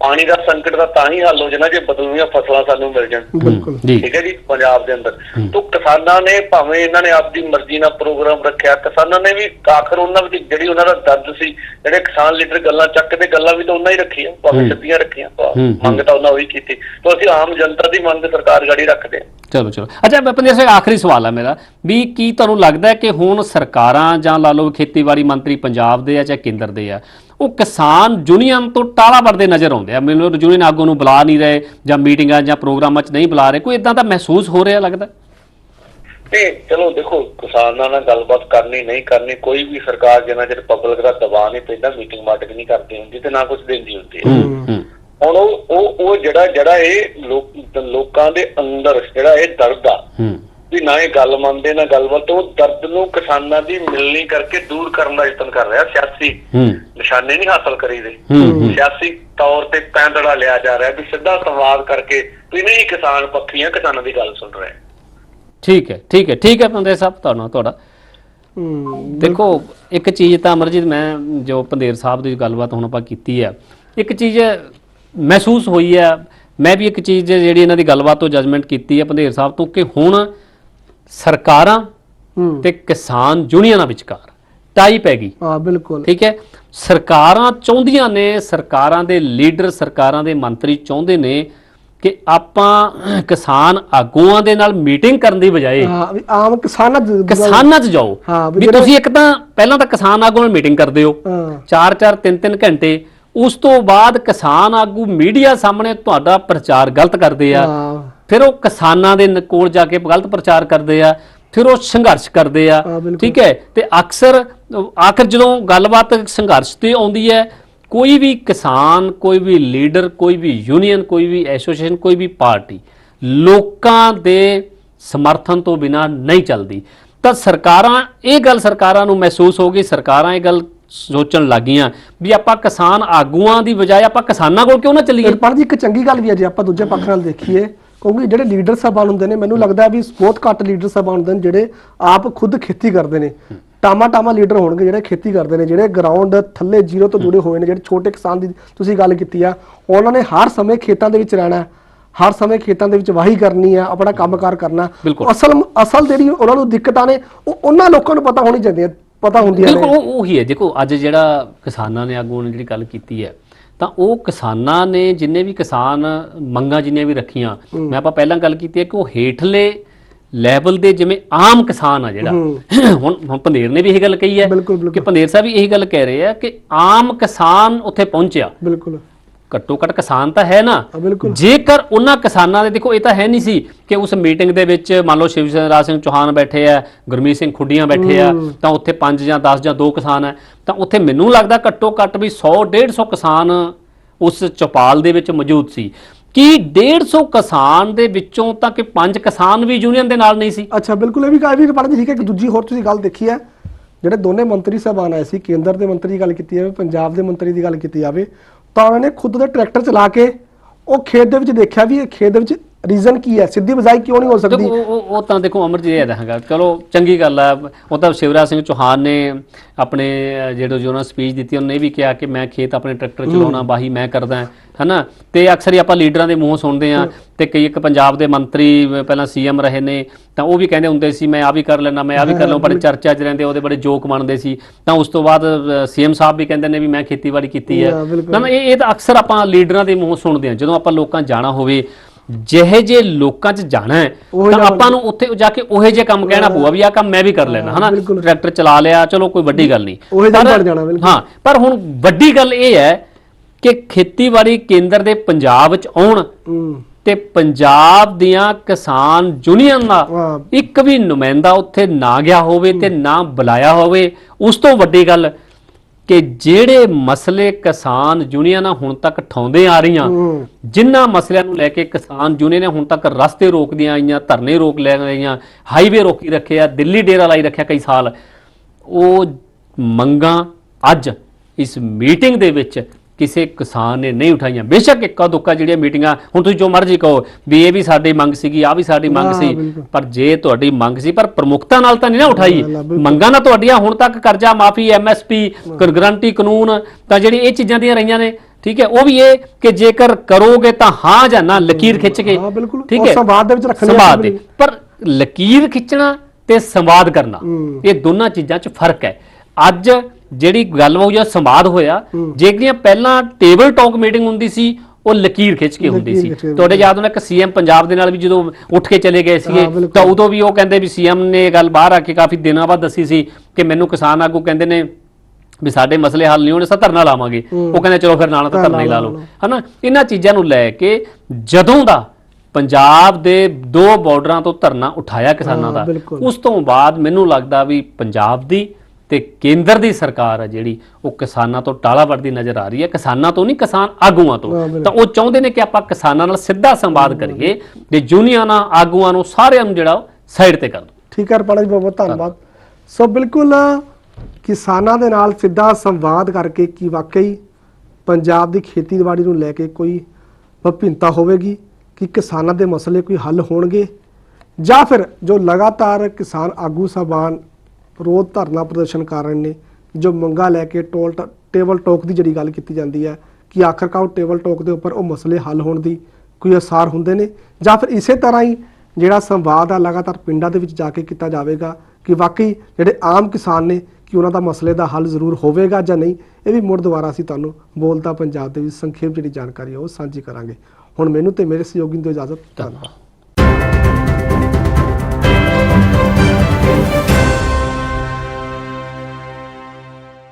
ਪਾਣੀ ਦਾ ਸੰਕਟ ਦਾ ਤਾਂ ਹੀ ਹੱਲ ਹੋ ਜਾਣਾ ਜੇ ਬਦਲਵੀਆਂ ਫਸਲਾਂ ਸਾਨੂੰ ਮਿਲ ਜਾਣ। ਬਿਲਕੁਲ। ਠੀਕ ਹੈ ਜੀ ਪੰਜਾਬ ਦੇ ਅੰਦਰ। ਤੋਂ ਕਿਸਾਨਾਂ ਨੇ ਭਾਵੇਂ ਇਹਨਾਂ ਨੇ ਆਪਦੀ ਮਰਜ਼ੀ ਨਾਲ ਪ੍ਰੋਗਰਾਮ ਰੱਖਿਆ ਕਿਸਾਨਾਂ ਨੇ ਵੀ ਆਖਰ ਉਹਨਾਂ ਵਿੱਚ ਜਿਹੜੀ ਉਹਨਾਂ ਦਾ ਦਰਦ ਸੀ ਜਿਹੜੇ ਕਿਸਾਨ ਲੀਡਰ ਗੱਲਾਂ ਚੱਕਦੇ ਗੱਲਾਂ ਵੀ ਤਾਂ ਉਹਨਾਂ ਹੀ ਰੱਖੀਆਂ ਭਾਵੇਂ। ਸਿੱਧੀਆਂ ਰੱਖੀਆਂ। ਮੰਗ ਤਾਂ ਉਹਨਾਂ ਉਹੀ ਕੀਤੀ। ਤੋਂ ਅਸੀਂ ਆਮ ਜਨਤਾ ਦੀ ਮੰਗ ਸਰਕਾਰ ਗਾੜੀ ਰੱਖਦੇ ਹਾਂ। ਚਲੋ ਚਲੋ। ਅੱਛਾ ਪੰਦੇਰ ਸਿੰਘ ਆਖਰੀ ਸਵਾਲ ਹੈ ਮੇਰਾ। ਵੀ ਕੀ ਤੁਹਾਨੂੰ ਲੱਗਦਾ ਹੈ ਕਿ ਹੁਣ ਸਰਕਾਰਾਂ ਜਾਂ ਲਾ ਲਓ ਖੇਤੀਬਾੜੀ ਮੰਤਰੀ ਪੰਜਾਬ ਦੇ ਆ ਜਾਂ ਕੇਂਦਰ ਦੇ ਆ ਉਹ ਕਿਸਾਨ ਯੂਨੀਅਨ ਤੋਂ ਟਾਲਾ ਵੜਦੇ ਨਜ਼ਰ ਆਉਂਦੇ ਆ? ਮੈਨੂੰ ਯੂਨੀਅਨ ਆਗੂ ਨੂੰ ਬੁਲਾ ਨਹੀਂ ਰਹੇ ਜਾਂ ਮੀਟਿੰਗਾਂ ਜਾਂ ਪ੍ਰੋਗਰਾਮਾਂ 'ਚ ਨਹੀਂ ਬੁਲਾ ਰਹੇ। ਕੋਈ ਇਦਾਂ ਦਾ ਮਹਿਸੂਸ ਹੋ ਰਿਹਾ ਲੱਗਦਾ? ਤੇ ਚਲੋ ਦੇਖੋ ਕਿਸਾਨਾਂ ਨਾਲ ਗੱਲਬਾਤ ਕਰਨੀ ਨਹੀਂ ਕਰਨੀ ਕੋਈ ਵੀ ਸਰਕਾਰ ਜਿੰਨਾ ਚਿਰ ਪਬਲਿਕ ਦਾ ਦਬਾਅ ਨਹੀਂ ਪੈਂਦਾ ਮੀਟਿੰਗ ਮਾਟਿੰਗ ਨਹੀਂ ਕਰਦੀ ਹੁੰਦੀ ਤੇ ਨਾ ਕੁਝ ਦਿੰਦੀ ਹੁੰਦੀ ਹੂੰ। ਹੁਣ ਉਹ ਉਹ ਉਹ ਜਿਹੜਾ ਜਿਹੜਾ ਇਹ ਲੋਕ- ਲੋਕਾਂ ਦੇ ਅੰਦਰ ਜਿਹੜਾ ਇਹ ਦਰਦ ਆ ਹੂੰ। ਵੀ ਨਾ ਇਹ ਗੱਲ ਮੰਨਦੇ ਨਾ ਗੱਲਬਾਤ ਉਹ ਦਰਦ ਨੂੰ ਕਿਸਾਨਾਂ ਦੀ ਮਿਲਣੀ ਕਰਕੇ ਦੂਰ ਕਰਨ ਦਾ ਯਤਨ ਕਰ ਰਿਹਾ ਸਿਆਸੀ ਹੂੰ। ਨਿਸ਼ਾਨੇ ਨਹੀਂ ਹਾਸਲ ਕਰੀਦੇ ਹੂੰ ਹੂੰ। ਸਿਆਸੀ ਤੌਰ ਤੇ ਪੈਂਦੜਾ ਲਿਆ ਜਾ ਰਿਹਾ ਵੀ ਸਿੱਧਾ ਸੰਵਾਦ ਕਰਕੇ ਵੀ ਨਹੀਂ ਕਿਸਾਨ ਪੱਖੀਆਂ ਕਿਸਾਨਾਂ ਦੀ ਗੱਲ ਸੁਣ ਰਹੇ। ਠੀਕ ਹੈ ਠੀਕ ਹੈ ਠੀਕ ਹੈ ਪੰਦੇਰ ਸਾਹਿਬ ਤੁਹਾਨੂੰ ਤੁਹਾਡਾ। ਹੂੰ। ਦੇਖੋ ਇੱਕ ਚੀਜ਼ ਤਾਂ ਅਮਰਜੀਤ ਮੈਂ ਜੋ ਪੰਦੇਰ ਸਾਹਿਬ ਦੀ ਗੱਲਬਾਤ ਹੁਣ ਆਪਾਂ ਕੀਤੀ ਹੈ ਇੱਕ ਚੀਜ਼ ਮਹਿਸੂਸ ਹੋਈ ਹੈ। ਮੈਂ ਵੀ ਇੱਕ ਚੀਜ਼ ਜਿਹੜੀ ਇਹਨਾਂ ਦੀ ਗੱਲਬਾਤ ਤੋਂ ਜਜਮੈਂਟ ਕੀਤੀ ਹੈ ਪੰਦੇਰ ਸਾਹਿਬ ਤੋਂ ਕਿ ਹੁਣ ਸਰਕਾਰਾਂ ਤੇ ਕਿਸਾਨ ਯੂਨੀਅਨਾਂ ਵਿਚਕਾਰ ਟਾਈ ਪੈ ਗਈ। ਹਾਂ ਬਿਲਕੁਲ। ਠੀਕ ਹੈ? ਸਰਕਾਰਾਂ ਚਾਹੁੰਦੀਆਂ ਨੇ ਸਰਕਾਰਾਂ ਦੇ ਲੀਡਰ ਸਰਕਾਰਾਂ ਦੇ ਮੰਤਰੀ ਚਾਹੁੰਦੇ ਨੇ ਕਿ ਆਪਾਂ ਕਿਸਾਨ ਆਗੂਆਂ ਦੇ ਨਾਲ ਮੀਟਿੰਗ ਕਰਨ ਦੀ ਬਜਾਏ ਹਾਂ ਵੀ ਆਮ ਕਿਸਾਨਾਂ ਕਿਸਾਨਾਂ 'ਚ ਜਾਓ। ਵੀ ਤੁਸੀਂ ਇੱਕ ਤਾਂ ਪਹਿਲਾਂ ਤਾਂ ਕਿਸਾਨ ਆਗੂ ਨਾਲ ਮੀਟਿੰਗ ਕਰਦੇ ਹੋ। ਹਾਂ। 4-4 3-3 ਘੰਟੇ ਉਸ ਤੋਂ ਬਾਅਦ ਕਿਸਾਨ ਆਗੂ ਮੀਡੀਆ ਸਾਹਮਣੇ ਤੁਹਾਡਾ ਪ੍ਰਚਾਰ ਗਲਤ ਕਰਦੇ ਆ। ਫਿਰ ਉਹ ਕਿਸਾਨਾਂ ਦੇ ਕੋਲ ਜਾ ਕੇ ਗਲਤ ਪ੍ਰਚਾਰ ਕਰਦੇ ਆ ਫਿਰ ਉਹ ਸੰਘਰਸ਼ ਕਰਦੇ ਆ। ਠੀਕ ਹੈ? ਤੇ ਅਕਸਰ ਆਖਰ ਜਦੋਂ ਗੱਲਬਾਤ ਸੰਘਰਸ਼ ਤੇ ਆਉਂਦੀ ਹੈ ਕੋਈ ਵੀ ਕਿਸਾਨ ਕੋਈ ਵੀ ਲੀਡਰ ਕੋਈ ਵੀ ਯੂਨੀਅਨ ਕੋਈ ਵੀ ਐਸੋਸੀਏਸ਼ਨ ਕੋਈ ਵੀ ਪਾਰਟੀ ਲੋਕਾਂ ਦੇ ਸਮਰਥਨ ਤੋਂ ਬਿਨਾ ਨਹੀਂ ਚੱਲਦੀ। ਤਾਂ ਸਰਕਾਰਾਂ ਇਹ ਗੱਲ ਸਰਕਾਰਾਂ ਨੂੰ ਮਹਿਸੂਸ ਹੋ ਗਈ ਸਰਕਾਰਾਂ ਇਹ ਗੱਲ ਸੋਚਣ ਲੱਗੀਆਂ ਵੀ ਆਪਾਂ ਕਿਸਾਨ ਆਗੂਆਂ ਦੀ ਬਜਾਏ ਆਪਾਂ ਕਿਸਾਨਾਂ ਕੋਲ ਕਿਉਂ ਨਾ ਚੱਲੀਏ? ਪਰ ਜੀ ਇੱਕ ਚੰਗੀ ਗੱਲ ਵੀ ਹੈ ਜੇ ਆਪਾਂ ਦੂਜੇ ਪੱਖ ਨਾਲ ਦੇਖੀਏ ਕਿਉਂਕਿ ਜਿਹੜੇ ਲੀਡਰ ਸਾਹਿਬਾਨ ਹੁੰਦੇ ਨੇ ਮੈਨੂੰ ਲੱਗਦਾ ਵੀ ਬਹੁਤ ਘੱਟ ਲੀਡਰ ਸਾਹਿਬਾਨ ਹੁੰਦੇ ਨੇ ਜਿਹੜੇ ਆਪ ਖੁਦ ਖੇਤੀ ਕਰਦੇ ਨੇ। ਟਾਮਾ ਟਾਮਾ ਲੀਡਰ ਹੋਣਗੇ ਜਿਹੜੇ ਖੇਤੀ ਕਰਦੇ ਨੇ ਜਿਹੜੇ ਗਰਾਊਂਡ ਥੱਲੇ ਜ਼ੀਰੋ ਤੋਂ ਜੁੜੇ ਹੋਏ ਨੇ ਜਿਹੜੇ ਛੋਟੇ ਕਿਸਾਨ ਦੀ ਤੁਸੀਂ ਗੱਲ ਕੀਤੀ ਆ ਉਹਨਾਂ ਨੇ ਹਰ ਸਮੇਂ ਖੇਤਾਂ ਦੇ ਵਿੱਚ ਰਹਿਣਾ ਹੈ, ਹਰ ਸਮੇਂ ਖੇਤਾਂ ਦੇ ਵਿੱਚ ਵਾਹੀ ਕਰਨੀ ਆ ਆਪਣਾ ਕੰਮਕਾਰ ਕਰਨਾ। ਅਸਲ ਅਸਲ ਜਿਹੜੀ ਉਹਨਾਂ ਨੂੰ ਦਿੱਕਤਾਂ ਨੇ ਉਹ ਉਹਨਾਂ ਲੋਕਾਂ ਨੂੰ ਪਤਾ ਹੋਣੀ ਚਾਹੀਦੀਆਂ। ਪਤਾ ਹੁੰਦੀਆਂ ਬਿਲਕੁਲ ਨੇ ਉਹ ਉਹੀ ਹੈ। ਦੇਖੋ ਅੱਜ ਜਿਹੜਾ ਕਿਸਾਨਾਂ ਨੇ ਆਗੂਆਂ ਨੇ ਜਿਹੜੀ ਗੱਲ ਕੀਤੀ ਹੈ ਤਾਂ ਉਹ ਕਿਸਾਨਾਂ ਨੇ ਜਿੰਨੇ ਵੀ ਕਿਸਾਨ ਮੰਗਾਂ ਜਿੰਨੀਆਂ ਵੀ ਰੱਖੀਆਂ ਮੈਂ ਆਪਾਂ ਪਹਿਲਾਂ ਗੱਲ ਕੀਤੀ ਹੈ ਕਿ ਉਹ ਹੇਠਲੇ ਲੈਵਲ ਦੇ ਜਿਵੇਂ ਆਮ ਕਿਸਾਨ ਆ ਜਿਹੜਾ। ਹੁਣ ਹੁਣ ਪੰਦੇਰ ਨੇ ਵੀ ਇਹ ਗੱਲ ਕਹੀ ਹੈ ਬਿਲਕੁਲ, ਬਿਲਕੁਲ। ਕਿ ਪੰਦੇਰ ਸਾਹਿਬ ਵੀ ਇਹੀ ਗੱਲ ਕਹਿ ਰਹੇ ਆ ਕਿ ਆਮ ਕਿਸਾਨ ਉੱਥੇ ਪਹੁੰਚਿਆ। ਬਿਲਕੁਲ। ਘੱਟੋ ਘੱਟ ਕਿਸਾਨ ਤਾਂ ਹੈ ਨਾ। ਜੇਕਰ ਉਹਨਾਂ ਕਿਸਾਨਾਂ ਦੇ ਦੇਖੋ ਇਹ ਤਾਂ ਹੈ ਨਹੀਂ ਸੀ ਕਿ ਉਸ ਮੀਟਿੰਗ ਦੇ ਵਿੱਚ ਮੰਨ ਲਓ ਸ਼ਿਵ ਰਾਜ ਸਿੰਘ ਚੌਹਾਨ ਬੈਠੇ ਆ ਗੁਰਮੀਤ ਸਿੰਘ ਖੁੱਡੀਆਂ ਬੈਠੇ ਆ ਤਾਂ ਉੱਥੇ 5 ਜਾਂ 10 ਜਾਂ 2 ਕਿਸਾਨ ਆ ਤਾਂ ਉੱਥੇ ਮੈਨੂੰ ਲੱਗਦਾ ਘੱਟੋ ਘੱਟ ਵੀ 100 150 ਕਿਸਾਨ ਉਸ ਚੌਪਾਲ ਦੇ ਵਿੱਚ ਮੌਜੂਦ ਸੀ। ਕੀ 150 ਕਿਸਾਨ ਦੇ ਵਿੱਚੋਂ ਤਾਂ ਕਿ 5 ਕਿਸਾਨ ਵੀ ਯੂਨੀਅਨ ਦੇ ਨਾਲ ਨਹੀਂ ਸੀ? ਅੱਛਾ ਬਿਲਕੁਲ ਇਹ ਵੀ ਗੱਲ ਵੀ ਪੜ੍ਹਦੀ ਠੀਕ ਹੈ। ਕਿ ਦੂਜੀ ਹੋਰ ਤੁਸੀਂ ਗੱਲ ਦੇਖੀ ਹੈ। ਜਿਹੜੇ ਦੋਨੇ ਮੰਤਰੀ ਸਾਹਿਬਾਨ ਆਏ ਸੀ ਕੇਂਦਰ ਦੇ ਮੰਤਰੀ ਦੀ ਗੱਲ ਕੀਤੀ ਜਾਵੇ ਪੰਜਾਬ ਦੇ ਮੰਤਰੀ ਦੀ ਗੱਲ ਕੀਤੀ ਜਾਵੇ ਤਾਂ ਉਹਨਾਂ ਨੇ ਖੁਦ ਦੇ ਟਰੈਕਟਰ ਚਲਾ ਕੇ ਉਹ ਖੇਤ ਦੇ ਵਿੱਚ ਦੇਖਿਆ ਵੀ ਇਹ ਖੇਤ ਦੇ ਵਿੱਚ ਰੀਜ਼ਨ ਕੀ ਹੈ? ਸਿੱਧੀ ਬਜਾਈ ਕਿਉਂ ਨਹੀਂ ਹੋ ਸਕਦੀ? ਦੇਖੋ ਉਹ ਉਹ- ਤਾਂ ਦੇਖੋ ਅਮਰਜੀਤ ਇਹ ਹੈਗਾ। ਚਲੋ ਚੰਗੀ ਗੱਲ ਆ। ਉਹ ਤਾਂ ਸ਼ਿਵਰਾਜ ਸਿੰਘ ਚੌਹਾਨ ਨੇ ਆਪਣੇ ਜਿਹੜੇ ਜੋ ਉਹਨਾਂ ਸਪੀਚ ਦਿੱਤੀ ਉਹਨੇ ਵੀ ਕਿਹਾ ਕਿ ਮੈਂ ਖੇਤ ਆਪਣੇ ਟਰੈਕਟਰ ਚਲਾਉਣਾ ਬਾਹੀ ਮੈਂ ਕਰਦਾ ਹਨਾ? ਤੇ ਅਕਸਰ ਹੀ ਆਪਾਂ ਲੀਡਰਾਂ ਦੇ ਮੂੰਹੋਂ ਸੁਣਦੇ ਆ ਤੇ ਕਈ ਇੱਕ ਪੰਜਾਬ ਦੇ ਮੰਤਰੀ ਪਹਿਲਾਂ ਸੀਐਮ ਰਹੇ ਨੇ ਤਾਂ ਉਹ ਵੀ ਕਹਿੰਦੇ ਹੁੰਦੇ ਸੀ ਮੈਂ ਆ ਵੀ ਕਰ ਲੈਣਾ ਮੈਂ ਆ ਵੀ ਕਰ ਲਵਾਂ। ਬੜੇ ਚਰਚਾ 'ਚ ਰਹਿੰਦੇ ਉਹਦੇ ਬੜੇ ਜੋਕ ਬਣਦੇ ਸੀ। ਤਾਂ ਉਸ ਤੋਂ ਬਾਅਦ ਸੀਐਮ ਸਾਹਿਬ ਵੀ ਕਹਿੰਦੇ ਨੇ ਵੀ ਮੈਂ ਖੇਤੀਬਾੜੀ ਕੀਤੀ ਹੈ। ਨਾ ਇਹ ਇਹ ਤਾਂ ਅਕਸਰ ਆਪਾਂ ਲੀਡਰਾਂ ਦੇ ਮੂੰਹੋਂ ਸੁਣਦੇ ਆ ਜਦੋਂ ਆਪਾਂ ਲੋਕਾਂ ਜਾਣਾ ਹੋਵੇ ਜਿਹੇ ਜੇ ਲੋਕਾਂ 'ਚ ਜਾਣਾ ਹੈ ਤਾਂ ਆਪਾਂ ਨੂੰ ਉੱਥੇ ਜਾ ਕੇ ਉਹੇ ਜੇ ਕੰਮ ਕਹਿਣਾ ਪਊਗਾ ਵੀ ਆਹ ਕੰਮ ਮੈਂ ਵੀ ਕਰ ਲੈਣਾ ਹਨਾ। ਟਰੈਕਟਰ ਚਲਾ ਲਿਆ ਚਲੋ ਕੋਈ ਵੱਡੀ ਗੱਲ ਨਹੀਂ ਉਹੇ ਜਿਹਾ ਬਣ ਜਾਣਾ, ਬਿਲਕੁਲ। ਹਾਂ ਪਰ ਹੁਣ ਵੱਡੀ ਗੱਲ ਇਹ ਹੈ ਕਿ ਖੇਤੀਬਾੜੀ ਕੇਂਦਰ ਦੇ ਪੰਜਾਬ 'ਚ ਆਉਣ ਤੇ ਪੰਜਾਬ ਦੀਆਂ ਕਿਸਾਨ ਯੂਨੀਅਨ ਦਾ। ਇੱਕ ਵੀ ਨੁਮਾਇੰਦਾ ਉੱਥੇ ਨਾ ਗਿਆ ਹੋਵੇ ਤੇ ਨਾ ਬੁਲਾਇਆ ਹੋਵੇ ਉਸ ਤੋਂ ਵੱਡੀ ਗੱਲ ਕਿ ਜਿਹੜੇ ਮਸਲੇ ਕਿਸਾਨ ਯੂਨੀਅਨਾਂ ਹੁਣ ਤੱਕ ਠਾਉਂਦੇ ਆ ਰਹੀਆਂ ਜਿਨ੍ਹਾਂ ਮਸਲਿਆਂ ਨੂੰ ਲੈ ਕੇ ਕਿਸਾਨ ਯੂਨੀਅਨ ਨੇ ਹੁਣ ਤੱਕ ਰਸਤੇ ਰੋਕਦੀਆਂ ਆਈਆਂ ਧਰਨੇ ਰੋਕ ਲੈ ਰਹੀਆਂ ਹਾਈਵੇ ਰੋਕੀ ਰੱਖਿਆ ਦਿੱਲੀ ਡੇਰਾ ਲਾਈ ਰੱਖਿਆ ਕਈ ਸਾਲ। ਉਹ ਮੰਗਾਂ ਅੱਜ ਇਸ ਮੀਟਿੰਗ ਦੇ ਵਿੱਚ ਕਿਸੇ ਕਿਸਾਨ ਨੇ ਨਹੀਂ ਉਠਾਈਆਂ ਬੇਸ਼ੱਕ ਇੱਕਾ ਦੁੱਕਾ ਜਿਹੜੀਆਂ ਮੀਟਿੰਗਾਂ ਹੁਣ ਤੁਸੀਂ ਜੋ ਮਰਜ਼ੀ ਕਹੋ ਵੀ ਇਹ ਵੀ ਸਾਡੀ ਮੰਗ ਸੀਗੀ ਆ ਵੀ ਸਾਡੀ ਮੰਗ ਸੀ। ਪਰ ਜੇ ਤੁਹਾਡੀ ਮੰਗ ਸੀ ਪਰ ਪ੍ਰਮੁਖਤਾ ਨਾਲ ਤਾਂ ਨਹੀਂ ਨਾ ਉਠਾਈ। ਮੰਗਾਂ ਨਾ ਤੁਹਾਡੀਆਂ ਹੁਣ ਤੱਕ ਕਰਜ਼ਾ ਮਾਫੀ ਐਮਐਸਪੀ ਗਰੰਟੀ ਕਾਨੂੰਨ ਤਾਂ ਜਿਹੜੀ ਇਹ ਚੀਜ਼ਾਂ ਦੀਆਂ ਰਹੀਆਂ ਨੇ ਠੀਕ ਹੈ ਉਹ ਵੀ ਇਹ ਕਿ ਜੇਕਰ ਕਰੋਗੇ ਤਾਂ ਹਾਂ ਜਾਂ ਨਾ ਲਕੀਰ ਖਿੱਚ ਕੇ। ਠੀਕ ਹੈ ਸੰਵਾਦ ਦੇ ਵਿੱਚ ਰੱਖਣੀ ਸੰਵਾਦ ਦੇ ਪਰ ਲਕੀਰ ਖਿੱਚਣਾ ਤੇ ਸੰਵਾਦ ਕਰਨਾ। ਇਹ ਦੋਨਾਂ ਚੀਜ਼ਾਂ 'ਚ ਫ਼ਰਕ ਹੈ ਅੱਜ ਜਿਹੜੀ ਗੱਲ ਹੋਈ ਜਾਂ ਸੰਵਾਦ ਹੋਇਆ ਜਿਹੜੀਆਂ ਪਹਿਲਾਂ ਟੇਬਲ ਟਾਕ ਮੀਟਿੰਗ ਹੁੰਦੀ ਸੀ ਉਹ ਲਕੀਰ ਖਿੱਚ ਕੇ ਹੁੰਦੀ ਸੀ। ਤੁਹਾਡੇ ਯਾਦ ਹੋਣਾ ਕਿ ਸੀਐਮ ਪੰਜਾਬ ਦੇ ਨਾਲ ਵੀ ਜਦੋਂ ਉੱਠ ਕੇ ਚਲੇ ਗਏ ਸੀਗੇ। ਤਾਂ ਉਦੋਂ ਵੀ ਉਹ ਕਹਿੰਦੇ ਵੀ ਸੀਐਮ ਨੇ ਗੱਲ ਬਾਹਰ ਆ ਕੇ ਕਾਫੀ ਦਿਨਾਂ ਬਾਅਦ ਦੱਸੀ ਸੀ ਕਿ ਮੈਨੂੰ ਕਿਸਾਨ ਆਗੂ ਕਹਿੰਦੇ ਨੇ ਵੀ ਸਾਡੇ ਮਸਲੇ ਹੱਲ ਨਹੀਂ ਹੋਣੇ ਸਾ ਧਰਨਾ ਲਾਵਾਂਗੇ। ਉਹ ਕਹਿੰਦੇ ਚਲੋ ਫਿਰ ਨਾਲ ਤਾਂ ਧਰਨਾ ਹੀ ਲਾ ਲਓ। ਹਨਾ? ਇਹਨਾਂ ਚੀਜ਼ਾਂ ਨੂੰ ਲੈ ਕੇ ਜਦੋਂ ਦਾ ਪੰਜਾਬ ਦੇ ਦੋ ਬਾਰਡਰਾਂ ਤੋਂ ਧਰਨਾ ਉਠਾਇਆ ਕਿਸਾਨਾਂ ਦਾ। ਉਸ ਤੋਂ ਬਾਅਦ ਮੈਨੂੰ ਲੱਗਦਾ ਵੀ ਪੰਜਾਬ ਦੀ ਤੇ ਕੇਂਦਰ ਦੀ ਸਰਕਾਰ ਹੈ ਜਿਹੜੀ ਉਹ ਕਿਸਾਨਾਂ ਤੋਂ ਟਾਲਾ ਵੜਦੀ ਨਜ਼ਰ ਆ ਰਹੀ ਹੈ। ਕਿਸਾਨਾਂ ਤੋਂ ਨਹੀਂ ਕਿਸਾਨ ਆਗੂਆਂ ਤੋਂ। ਤਾਂ ਉਹ ਚਾਹੁੰਦੇ ਨੇ ਕਿ ਆਪਾਂ ਕਿਸਾਨਾਂ ਨਾਲ ਸਿੱਧਾ ਸੰਵਾਦ ਕਰੀਏ ਤੇ ਯੂਨੀਅਨਾਂ ਆਗੂਆਂ ਨੂੰ ਸਾਰਿਆਂ ਨੂੰ ਜਿਹੜਾ ਸਾਈਡ ਤੇ ਕਰ ਦੋ ਠੀਕ ਹੈ ਰਪਾਲਾ ਜੀ ਬਹੁਤ ਬਹੁਤ ਧੰਨਵਾਦ। ਸੋ ਬਿਲਕੁਲ ਕਿਸਾਨਾਂ ਦੇ ਨਾਲ ਸਿੱਧਾ ਸੰਵਾਦ ਕਰਕੇ ਕੀ ਵਾਕਈ ਪੰਜਾਬ ਦੀ ਖੇਤੀਬਾੜੀ ਨੂੰ ਲੈ ਕੇ ਕੋਈ ਵਿਭਿੰਨਤਾ ਹੋਵੇਗੀ ਕਿ ਕਿਸਾਨਾਂ ਦੇ ਮਸਲੇ ਕੋਈ ਹੱਲ ਹੋਣਗੇ ਜਾਂ ਫਿਰ ਜੋ ਲਗਾਤਾਰ ਕਿਸਾਨ ਆਗੂ ਸਾਹਿਬਾਨ ਵਿਰੋਧ ਧਰਨਾ ਪ੍ਰਦਰਸ਼ਨ ਕਰ ਰਹੇ ਨੇ, ਜੋ ਮੰਗਾ ਲੈ ਕੇ ਟੋਲ ਟ- ਟੇਬਲ ਟੋਕ ਦੀ ਜਿਹੜੀ ਗੱਲ ਕੀਤੀ ਜਾਂਦੀ ਹੈ, ਕਿ ਆਖਰਕਾਰ ਉਹ ਟੇਬਲ ਟੋਕ ਦੇ ਉੱਪਰ ਉਹ ਮਸਲੇ ਹੱਲ ਹੋਣ ਦੀ ਕੋਈ ਅਸਾਰ ਹੁੰਦੇ ਨੇ, ਜਾਂ ਫਿਰ ਇਸੇ ਤਰ੍ਹਾਂ ਹੀ ਜਿਹੜਾ ਸੰਵਾਦ ਆ ਲਗਾਤਾਰ ਪਿੰਡਾਂ ਦੇ ਵਿੱਚ ਜਾ ਕੇ ਕੀਤਾ ਜਾਵੇਗਾ, ਕਿ ਵਾਕਈ ਜਿਹੜੇ ਆਮ ਕਿਸਾਨ ਨੇ, ਕਿ ਉਹਨਾਂ ਦਾ ਮਸਲੇ ਦਾ ਹੱਲ ਜ਼ਰੂਰ ਹੋਵੇਗਾ ਜਾਂ ਨਹੀਂ, ਇਹ ਵੀ ਮੁੜ ਦੁਬਾਰਾ ਅਸੀਂ ਤੁਹਾਨੂੰ ਬੋਲਦਾ ਪੰਜਾਬ ਦੇ ਵਿੱਚ ਸੰਖੇਪ ਜਿਹੜੀ ਜਾਣਕਾਰੀ ਹੈ ਉਹ ਸਾਂਝੀ ਕਰਾਂਗੇ। ਹੁਣ ਮੈਨੂੰ ਤੇ ਮੇਰੇ ਸਹਿਯੋਗੀ ਨੂੰ ਇਜਾਜ਼ਤ, ਧੰਨਵਾਦ।